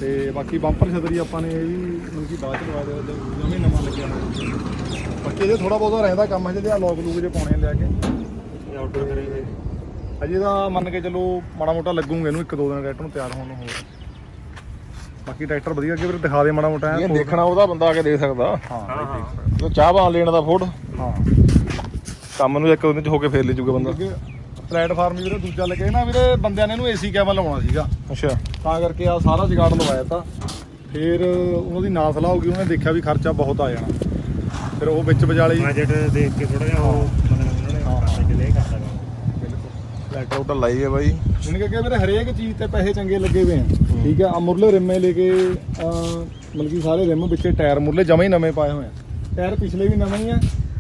ਤੇ ਬਾਕੀ ਬੰਪਰ ਛਤਰੀ ਆਪਾਂ ਨੇ ਇਹ ਵੀ ਮਤਲਬ ਕਿ ਬਾਅਦ ਚ ਲਵਾ ਦੇ ਨਵੇਂ ਨਵਾਂ ਲੱਗਿਆ ਹੋਇਆ। ਬਾਕੀ ਇਹਦੇ ਥੋੜਾ ਬਹੁਤਾ ਰਹਿੰਦਾ ਕੰਮ ਹਜੇ ਤੇ ਆ ਲੋਕ ਲੂਕ ਜੇ ਪਾਉਣੇ ਲਿਆ ਕੇ। ਆਊਟਡੋਰ ਅਜੇ ਤਾਂ ਮੰਨ ਕੇ ਚੱਲੋ ਮਾੜਾ ਮੋਟਾ ਲੱਗੂਗੇ ਇਹਨੂੰ ਇੱਕ ਦੋ ਦਿਨ ਟਰੈਕਟਰ ਨੂੰ ਤਿਆਰ ਹੋਣ ਨੂੰ ਹੋਰ। ਬਾਕੀ ਟਰੈਕਟਰ ਵਧੀਆ ਅੱਗੇ ਵੀਰੇ ਦਿਖਾ ਦੇ ਮਾੜਾ ਮੋਟਾ ਇਹ ਦੇਖਣਾ ਉਹਦਾ ਬੰਦਾ ਆ ਕੇ ਦੇਖ ਸਕਦਾ। ਹਾਂ ਚਾਹ ਬਾਂ ਲੈਣ ਦਾ ਫੋੜ ਹਾਂ। ਕੰਮ ਨੂੰ ਇੱਕ ਉਹਦੇ ਚ ਹੋ ਕੇ ਫੇਰ ਲੈ ਜੂਗਾ ਬੰਦਾ। ਪਲੇਟਫਾਰਮ ਵੀ ਵੀਰੇ ਦੂਜਾ ਲੱਗੇ ਨਾ ਵੀਰੇ ਬੰਦਿਆਂ ਨੇ ਇਹਨੂੰ ਏਸੀ ਕੈਬਨ ਲਵਾਉਣਾ ਸੀਗਾ। ਅੱਛਾ। ਤਾਂ ਕਰਕੇ ਆ ਸਾਰਾ ਜਗਾੜ ਲਵਾਇਆ ਤਾਂ। ਫਿਰ ਉਹਨਾਂ ਦੀ ਨਾ ਸਲਾਹ ਹੋ ਗਈ ਉਹਨੇ ਦੇਖਿਆ ਵੀ ਖਰਚਾ ਬਹੁਤ ਆ ਜਾਣਾ। ਫਿਰ ਉਹ ਵਿੱਚ ਵਿਚਾਲੇ ਬਜਟ ਦੇਖ ਕੇ ਥੋੜਾ ਜਿਹਾ ਉਹ ਮਤਲਬ ਉਹਨਾਂ ਨੇ ਡਿਲੇ ਕਰਤਾ ਲਾਈ ਹੈ ਬਾਈ। ਜਿਹਨੇ ਕਿ ਵੀਰੇ ਹਰੇਕ ਚੀਜ਼ ਤੇ ਪੈਸੇ ਚੰਗੇ ਲੱਗੇ ਹੋਏ ਆ। ਠੀਕ ਆ ਆ ਮੁਰਲੇ ਰਿੰਮੇ ਲੈ ਕੇ ਮਤਲਬ ਕਿ ਸਾਰੇ ਰਿੰਮ ਵਿੱਚੇ ਟਾਇਰ ਮੁਰਲੇ ਜਮੇ ਹੀ ਨਵੇਂ ਪਾਏ ਹੋਏ ਆ। ਟਾਇਰ ਪਿਛਲੇ ਵੀ ਨਵੇਂ ਹੀ ਆ।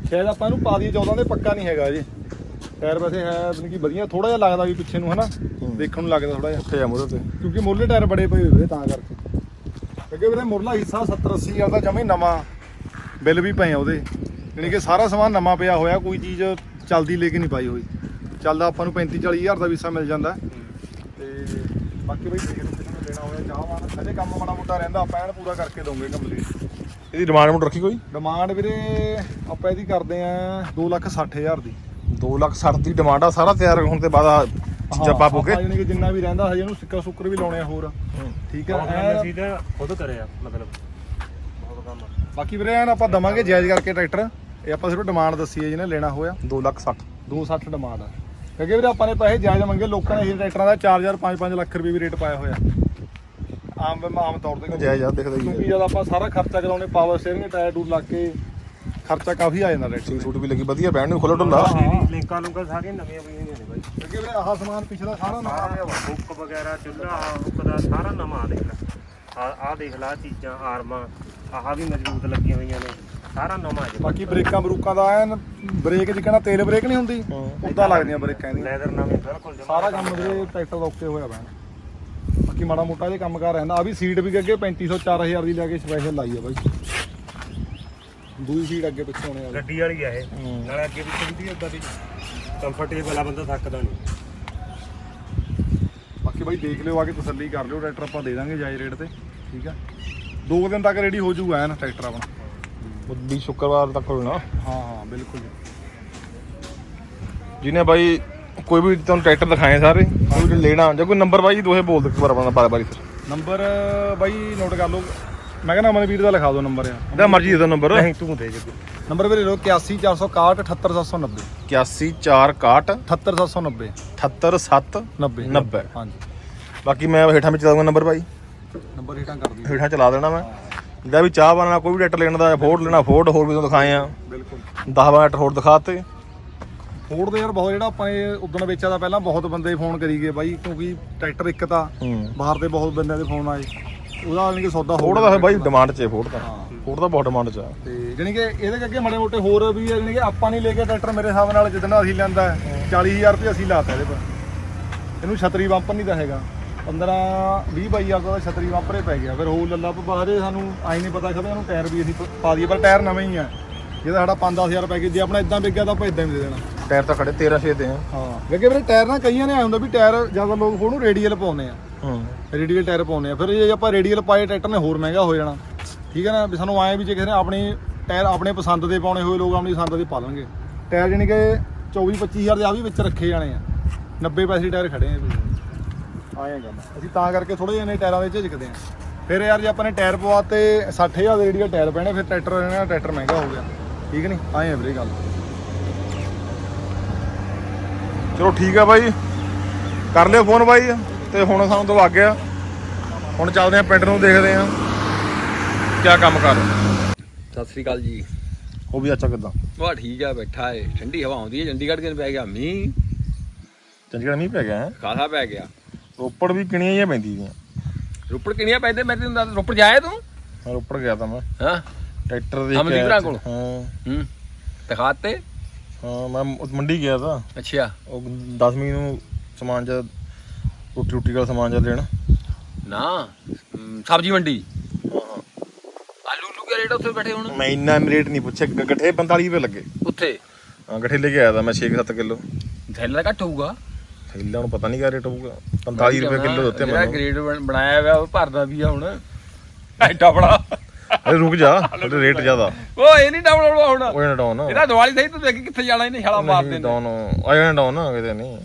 ਸ਼ਾਇਦ ਆਪਾਂ ਇਹਨੂੰ ਪਾ ਦਈਏ 14 ਦੇ ਪੱਕਾ ਨਹੀਂ ਹੈਗਾ ਅਜੇ। ਟਾਇਰ ਵੈਸੇ ਹੈ ਮਤਲਬ ਕਿ ਵਧੀਆ ਥੋੜਾ ਜਿਹਾ ਲੱਗਦਾ ਵੀ ਪਿੱਛੇ ਨੂੰ ਹਨਾ? ਦੇਖਣ ਨੂੰ ਲੱਗਦਾ ਥੋੜਾ ਜਿਹਾ। ਉੱਥੇ ਆ ਮੂਹਰੇ ਤੇ ਕਿਉਂਕਿ ਮੁਰਲੇ ਟਾਇਰ ਬੜੇ ਪਏ ਹੋਏ ਵੀਰੇ ਤਾਂ ਕਰਕੇ। ਕਿਉਂਕਿ ਵੀਰੇ ਮੁਰਲਾ ਹਿੱਸਾ 70 80 ਹਜ਼ਾਰ ਦਾ ਜਮੇ ਨਵਾਂ ਬਿੱਲ ਵੀ ਪਏ ਆ ਉਹਦੇ। ਯਾਨੀ ਕਿ ਸਾਰਾ ਸਮਾਨ ਨਵਾਂ ਪਿਆ ਹੋਇਆ ਕੋਈ ਚੀਜ਼ ਚਲਦੀ ਲੈ ਕੇ ਨਹੀਂ ਪਾਈ ਹੋਈ। ਚੱਲਦਾ ਆਪਾਂ ਨੂੰ 35 40 ਹਜ਼ਾਰ ਦਾ ਵੀ ਹਿੱਸਾ ਮਿਲ ਜਾਂਦਾ। ਤੇ ਬਾਕੀ ਬਈ ਜੇ ਕਿਸੇ ਨੂੰ ਲੈਣਾ ਹੋਇਆ ਚਾਹਵਾਨ ਅਜੇ ਕੰਮ ਮਾੜਾ ਮੋਟਾ ਰਹਿੰਦਾ ਆਪਾਂ ਐਨ ਪੂਰਾ ਕਰਕੇ ਦਵਾਂਗੇ ਕੰਪਲੀਟ ਇਹਦੀ ਡਿਮਾਂਡ ਮੁੰਡ ਰੱਖੀ ਕੋਈ? ਡਿਮਾਂਡ ਵੀਰੇ ਆਪਾਂ ਇਹਦੀ ਕਰਦੇ ਆ 2 ਲੱਖ 60 ਹਜ਼ਾਰ ਦੀ। 2 ਲੱਖ 60 ਦੀ ਡਿਮਾਂਡ ਆ ਸਾਰਾ ਤਿਆਰ ਹੋਣ ਤੇ ਬਾਅਦ ਚੀਜ਼ਾਂ ਪਾ ਪੋ ਕੇ। ਯਾਨੀ ਕਿ ਜਿੰਨਾ ਵੀ ਰਹਿੰਦਾ ਹਜੇ ਇਹਨੂੰ ਸਿੱਕਾ ਸੁੱਕਰ ਵੀ ਲਾਉਣੇ ਆ ਹੋਰ। ਠੀਕ ਕੰਮ ਹੈ ਕਰਨਾ ਐਨ ਸੀ ਤਾਂ ਖੁਦ ਕਰਿਆ ਮਤਲਬ। ਬਹੁਤ ਕੰਮ ਆ। ਬਾਕੀ ਵੀਰੇ ਐਨ ਆਪਾਂ ਦਵਾਂਗੇ ਜਾਇਜ਼ ਕਰਕੇ ਟਰੈਕਟਰ। ਇਹ ਆਪਾਂ ਸਿਰਫ ਡਿਮਾਂਡ ਦੱਸੀ ਹੈ ਜਿਹਨੇ ਲੈਣਾ ਹੋਇਆ। 2 ਲੱਖ 60 260 ਡਿਮਾਂਡ ਆ। ਕਿਉਂਕਿ ਵੀਰੇ ਆਪਾਂ ਨੇ ਪੈਸੇ ਜਾਇਜ਼ ਮੰਗੇ ਲੋਕਾਂ ਨੇ ਇਹ ਟਰੈਕਟਰਾਂ ਦਾ 4000 5-5 ਲੱਖ ਰੁਪਏ ਵੀ ਰੇਟ ਪਾਇਆ ਹੋਇਆ। ਆਮ ਆਮ ਤੌਰ ਤੇ ਜਾਇਜ਼ ਆ ਦੇਖਦਾ ਕਿਉਂਕਿ ਹੀ ਜਦ ਆਪਾਂ ਸਾਰਾ ਖਰਚਾ ਕਰਾਉਣੇ ਪਾਵਰ ਸਟੀਅਰਿੰਗ ਟਾਇਰ ਟੂਰ ਲੱਗ ਕੇ ਖਰਚਾ ਕਾਫੀ ਆ ਜਾਂਦਾ ਟਰੈਕਟਰ ਸੂਟ ਵੀ ਲੱਗੀ ਵਧੀਆ ਬੈਂਡ ਨੂੰ ਖੋਲੋ। ਇਹਦੀ ਲਿੰਕਾਂ ਲੁੰਕਾਂ ਸਾਰੀਆਂ ਨਵੀਆਂ ਪਈਆਂ ਨੇ ਬਾਈ। ਕਿਉਂਕਿ ਵੀਰੇ ਆਹ ਸਮਾਨ ਪਿਛਲਾ ਸਾਰਾ ਨਵਾਂ ਪਿਆ ਵਾ। ਹੁੱਕ ਵਗੈਰਾ ਚੁੱਲ੍ਹਾ ਹੁੱਕ ਦਾ ਸਾਰਾ ਨਵਾਂ ਦੇਖ ਲੈ। ਆ ਆ ਦੇਖ ਲੈ ਆਹ ਚੀਜ਼ਾਂ ਆਰਮਾਂ ਆਹ ਵੀ ਮਜ਼ਬੂਤ ਲੱਗੀਆਂ ਹੋਈਆਂ ਨੇ। ਸਾਰਾ ਨਵਾਂ ਹੈ ਬਾਕੀ ਬ੍ਰੇਕਾਂ ਬਰੂਕਾਂ ਦਾ ਐਨ ਬ੍ਰੇਕ ਜਿੱਕਣਾ ਤੇਲ ਬ੍ਰੇਕ ਨਹੀਂ ਹੁੰਦੀ ਉਦਾਂ ਲੱਗਦੀਆਂ ਬ੍ਰੇਕਾਂ ਇਹਦੀਆਂ। ਲੈਦਰ ਨਵੇਂ ਬਿਲਕੁਲ ਜਮਾ। ਸਾਰਾ ਕੰਮ ਜਿਹੜੇ ਟਰੈਕਟਰ ਦਾ ਓਕੇ ਹੋਇਆ ਵਾ ਬਾਕੀ ਮਾੜਾ ਮੋਟਾ ਜੇ ਕੰਮ ਕਰ ਰਹਿੰਦਾ। ਆ ਵੀ ਸੀਟ ਵੀ ਅੱਗੇ 3500 4000 ਦੀ ਲੈ ਕੇ ਸਪੈਸ਼ਲ ਲਾਈ ਆ ਬਾਈ। ਦੂਜੀ ਸੀਟ ਅੱਗੇ ਪਿੱਛੇ ਹੋਣੇ ਵਾਲੀ। ਗੱਡੀ ਵਾਲੀ ਆ ਇਹ। ਨਾਲੇ ਅੱਗੇ ਪਿੱਛੇ ਵੀ ਉਦਾਂ ਦੀ। ਕੰਫਰਟੇਬਲ ਆ ਬੰਦਾ ਥੱਕਦਾ ਨਹੀਂ। ਬਾਕੀ ਬਾਈ ਦੇਖ ਲਿਓ ਆ ਕੇ ਤਸੱਲੀ ਕਰ ਲਿਓ ਟਰੈਕਟਰ ਆਪਾਂ ਦੇ ਦਾਂਗੇ ਜਾਇਜ਼ ਰੇਟ ਤੇ ਠੀਕ ਆ? ਦੋ ਕੁ ਦਿਨ ਤੱਕ ਰੈਡੀ ਹੋ ਜਾਊਗਾ ਐਨ ਟਰੈਕਟਰ ਆਪਣਾ। ਵੀ ਸ਼ੁੱਕਰਵਾਰ ਤੱਕ ਹੋਣਾ। ਹਾਂ ਹਾਂ ਬਿਲਕੁਲ ਜਿਹਨੇ ਬਾਈ ਕੋਈ ਵੀ ਤੁਹਾਨੂੰ ਟਰੈਕਟਰ ਦਿਖਾਏ ਸਾਰੇ ਕੋਈ ਲੈਣਾ। ਜਾਂ ਕੋਈ ਨੰਬਰ ਬਾਈ ਦੋਹੇ ਬੋਲ ਦੇ ਇੱਕ ਵਾਰ ਆਪਣਾ ਬਾਰ ਬਾਰੀ ਫਿਰ ਨੰਬਰ ਬਾਈ ਨੋਟ ਕਰ ਲਓ। ਮੈਂ ਕਹਿੰਦਾ ਅਮਨਵੀਰ ਦਾ ਲਿਖਾ ਦਿਓ ਨੰਬਰ ਆ ਇਹਦਾ ਮਰਜ਼ੀ ਦੇ ਨੰਬਰ। ਨਹੀਂ ਤੂੰ ਦੇ ਜੱਗੂ ਨੰਬਰ ਵੀਰੇ ਲੋ 81461 78790 81461 78790 787 90 90 ਹਾਂਜੀ। ਬਾਕੀ ਮੈਂ ਹੇਠਾਂ ਵਿੱਚ ਦਊਂਗਾ ਨੰਬਰ ਬਾਈ ਨੰਬਰ ਹੀਟਾਂ ਕਰ ਦਿਓ। ਹੇਠਾਂ ਚਲਾ ਦੇਣਾ ਮੈਂ। ਜਿਹੜਾ ਵੀ ਚਾਹ ਬਣਾਉਣਾ ਕੋਈ ਵੀ ਟਰੈਕਟਰ ਲੈਣ ਦਾ ਫੋਰਡ ਲੈਣਾ ਫੋਰਡ ਹੋਰ ਵੀ ਤੁਹਾਨੂੰ ਦਿਖਾਏ ਆ। ਬਿਲਕੁਲ। 10 12 ਟਰੈਕਟਰ ਹੋਰ ਦਿਖਾਤੇ। ਫੋਰਡ ਦੇ ਯਾਰ ਬਹੁਤ ਜਿਹੜਾ ਆਪਾਂ ਇਹ ਉਦੋਂ ਵੇਚਿਆ ਤਾਂ ਪਹਿਲਾਂ ਬਹੁਤ ਬੰਦੇ ਫੋਨ ਕਰੀ ਗਏ ਬਾਈ ਕਿਉਂਕਿ ਟਰੈਕਟਰ ਇੱਕ ਤਾਂ ਬਾਹਰ ਤੇ ਬਹੁਤ ਬੰਦਿਆਂ ਦੇ ਫੋਨ ਆਏ। ਉਹਦਾ ਯਾਨੀ ਕਿ ਸੌਦਾ ਫੋਰਡ ਦਾ ਫਿਰ ਬਾਈ ਡਿਮਾਂਡ 'ਚ ਹੈ ਦਾ। ਹਾਂ। ਦਾ ਬਹੁਤ ਡਿਮਾਂਡ 'ਚ ਆ ਤੇ ਜਾਨੀ ਕਿ ਇਹਦੇ ਅੱਗੇ ਮਾੜੇ ਮੋਟੇ ਹੋਰ ਵੀ ਹੈ ਜਾਨੀ ਕਿ ਆਪਾਂ ਨਹੀਂ ਲੈ ਕੇ ਟਰੈਕਟਰ ਮੇਰੇ ਹਿਸਾਬ ਨਾਲ ਜਿੱਦਣ ਅਸੀਂ ਲੈਂਦਾ 40000 ਰੁਪਏ ਅਸੀਂ ਲਾਤਾ ਇਹਦੇ ਪਰ। ਇਹਨੂੰ ਛਤਰੀ ਬੰਪਰ ਨਹੀਂ ਤਾਂ ਹੈਗਾ 15 20 ਬਾਈ ਹਜ਼ਾਰ ਦਾ ਛਤਰੀ ਬੰਪਰ ਹੀ ਪੈ ਗਿਆ। ਫਿਰ ਹੋਰ ਲੱਲਾ ਬਾਹਰੇ ਸਾਨੂੰ ਆਈ ਨਹੀਂ ਪਤਾ ਕਦੇ ਉਹਨੂੰ ਟਾਇਰ ਵੀ ਅਸੀਂ ਪ- ਪਾ ਦਈਏ ਪਰ ਟਾਇਰ ਨਵੇਂ ਹੀ ਆ। ਜਿਹਦਾ ਸਾਡਾ 5-10000 ਪੈ ਗਿਆ। ਜੇ ਆਪਣਾ ਇਦਾਂ ਵਿਕਿਆ ਤਾਂ ਆਪਾਂ ਇਦਾਂ ਹੀ ਦੇ ਦੇਣਾ। ਟਾਇਰ ਤਾਂ ਖੜੇ 13 6 ਦੇ ਆ। ਹਾਂ। ਕਿਉਂਕਿ ਵੀਰੇ ਟਾਇਰ ਨਾ ਕਈਆਂ ਨੇ ਆਇਆ ਹੁੰਦਾ ਵੀ ਟਾਇਰ ਜ਼ਿਆਦਾ ਲੋਕ ਉਹਨੂੰ ਰੇਡੀਅਲ ਪਾਉਂਦੇ ਆ। ਹਾਂ। ਰੇਡੀਅਲ ਟਾਇਰ ਪਾਉਂਦੇ ਆ। ਫਿਰ ਜੇ ਆਪਾਂ ਰੇਡੀਅਲ ਪਾਏ, ਟਰੈਕਟਰ ਨੇ ਹੋਰ ਮਹਿੰਗਾ ਹੋ ਜਾਣਾ। ਠੀਕ ਹੈ ਨਾ? ਵੀ ਸਾਨੂੰ ਆਏ ਵੀ ਜੇ ਕਿਸੇ ਨੇ ਆਪਣੀ ਟਾਇਰ ਆਪਣੇ ਪਸੰਦ ਦੇ ਪਾਉਣੇ ਹੋਏ, ਲੋਕ ਆਪਣੀ ਪਸੰਦ ਦੇ ਪਾ ਲੈਣਗੇ। ਟਾਇਰ ਜਾਨੀ ਕਿ 24 25000 ਦੇ ਆ ਵੀ ਵਿੱਚ ਰੱਖੇ ਜਾਣੇ ਆ। 90 ਪੈਸੇ ਟਾਇਰ ਖੜੇ ਆ। ਵੀ ਆਏ ਗੱਲ ਅਸੀਂ ਤਾਂ ਕਰਕੇ ਥੋੜੇ ਜਿਹੇ ਨੇ ਟਾਇਰਾਂ ਦੇ ਝਿਜਕਦੇ ਆ। ਫਿਰ ਯਾਰ ਜੇ ਆਪਾਂ ਨੇ ਟਾਇਰ ਪਵਾ ਤੇ 60000 ਦੇ ਰੇਡੀਅਲ ਟਾਇਰ ਪੈਣੇ, ਫਿਰ ਟਰੈਕਟਰ ਰਹਿਣਾ ਟਰੈਕਟਰ ਮਹਿੰਗਾ ਹੋ ਗਿਆ। ਠੀਕ ਨਹੀਂ ਆਏ ਆ ਵੀਰੇ ਗੱਲ। ਚਲੋ ਠੀਕ ਆ ਬਾਈ। ਕਰ ਲਿਓ ਫੋਨ ਬਾਈ। ਤੇ ਹੁਣ ਸਾਨੂੰ ਤੋਂ ਗਿਆ। ਹੁਣ ਚੱਲਦੇ ਆ ਪਿੰਡ ਨੂੰ ਦੇਖਦੇ ਆ ਕਿਆ ਕੰਮ ਕਰ ਸਤਿ ਸ੍ਰੀ ਅਕਾਲ ਜੀ। ਉਹ ਵੀ ਅੱਛਾ ਕਿਦਾਂ? ਵਾਹ ਠੀਕ ਆ ਬੈਠਾ ਏ। ਠੰਡੀ ਹਵਾ ਆਉਂਦੀ ਹੈ ਚੰਡੀਗੜ੍ਹ ਕਿਨ ਪੈ ਗਿਆ? ਮੀਂਹ? ਚੰਡੀਗੜ੍ਹ ਮੀਂਹ ਪੈ ਗਿਆ ਹੈ। ਕਾਹਦਾ ਪੈ ਗਿਆ। ਰੋਪੜ ਵੀ ਕਿਣੀਆਂ ਹੀ ਪੈਂਦੀ ਦੀਆਂ ਰੋਪੜ ਕਿੰਨੀਆਂ ਪੈਂਦੇ ਮੈਂ ਤੈਨੂੰ ਦੱਸ ਰੋਪੜ ਜਾਇਆ ਤੂੰ? ਮੈਂ ਰੋਪੜ ਗਿਆ ਤਾਂ ਮੈਂ। ਹਾਂ। ਟਰੈਕਟਰ ਦੇ ਕੋਲ? ਹਾਂ। ਹੂੰ। ਦਿਖਾਤੇ ਹਾਂ ਮੈਂ ਮੰਡੀ ਗਿਆ ਤਾਂ। ਅੱਛਾ। ਉਹ 10ਵੀਂ ਨੂੰ ਸਮਾਨ ਜਿਹਾ ਰੋਟੀ ਰੋਟੀ ਦਾ ਸਮਾਨ ਜਿਹਾ ਲੈਣ ਨਾ ਸਬਜ਼ੀ ਮੰਡੀ। ਆਲੂ ਉਲੂ ਕਿਆ ਰੇਟ ਉੱਥੇ ਬੈਠੇ ਹੁਣ? ਮੈਂ ਇੰਨਾ ਰੇਟ ਨਹੀਂ ਪੁੱਛਿਆ ਗ- ਗੱਠੇ 45 ਰੁਪਏ ਲੱਗੇ। ਉੱਥੇ? ਹਾਂ ਗੱਠੇ ਲੈ ਕੇ ਆਇਆ ਤਾਂ ਮੈਂ 6-7 ਕਿਲੋ। ਥੈਲਾ ਘੱਟ ਹੋਊਗਾ। ਥੈਲਾ ਨੂੰ ਪਤਾ ਨਹੀਂ ਕਿਆ ਰੇਟ ਹੋਊਗਾ। 45 ਰੁਪਏ ਕਿਲੋ ਦਿੱਤੇ ਜਿਹੜਾ ਮੈਨੂੰ। ਗ੍ਰੇਡ ਬਣਾਇਆ ਹੋਇਆ ਉਹ ਭਰਦਾ ਵੀ ਆ ਹੁਣ। ਐਡਾ ਬੜਾ। ਅਰੇ ਰੁਕ ਜਾ ਤੁਹਾਡੇ ਰੇਟ ਜ਼ਿਆਦਾ। ਉਹ ਇਹ ਨਹੀਂ ਡਾਊਨ ਹੁਣ। ਉਹ ਨਾ ਡਾਊਨ ਇਹਦਾ ਦਿਵਾਲੀ ਸਹੀ ਤੂੰ ਦੇਖ ਕਿੱਥੇ ਜਾਣਾ ਇਹਨੇ ਛਾਲਾ ਮਾਰ ਦੇਣਾ। ਡਾਊਨ ਆਇਆ ਡਾਊਨ ਕਿਤੇ ਨਹੀਂ।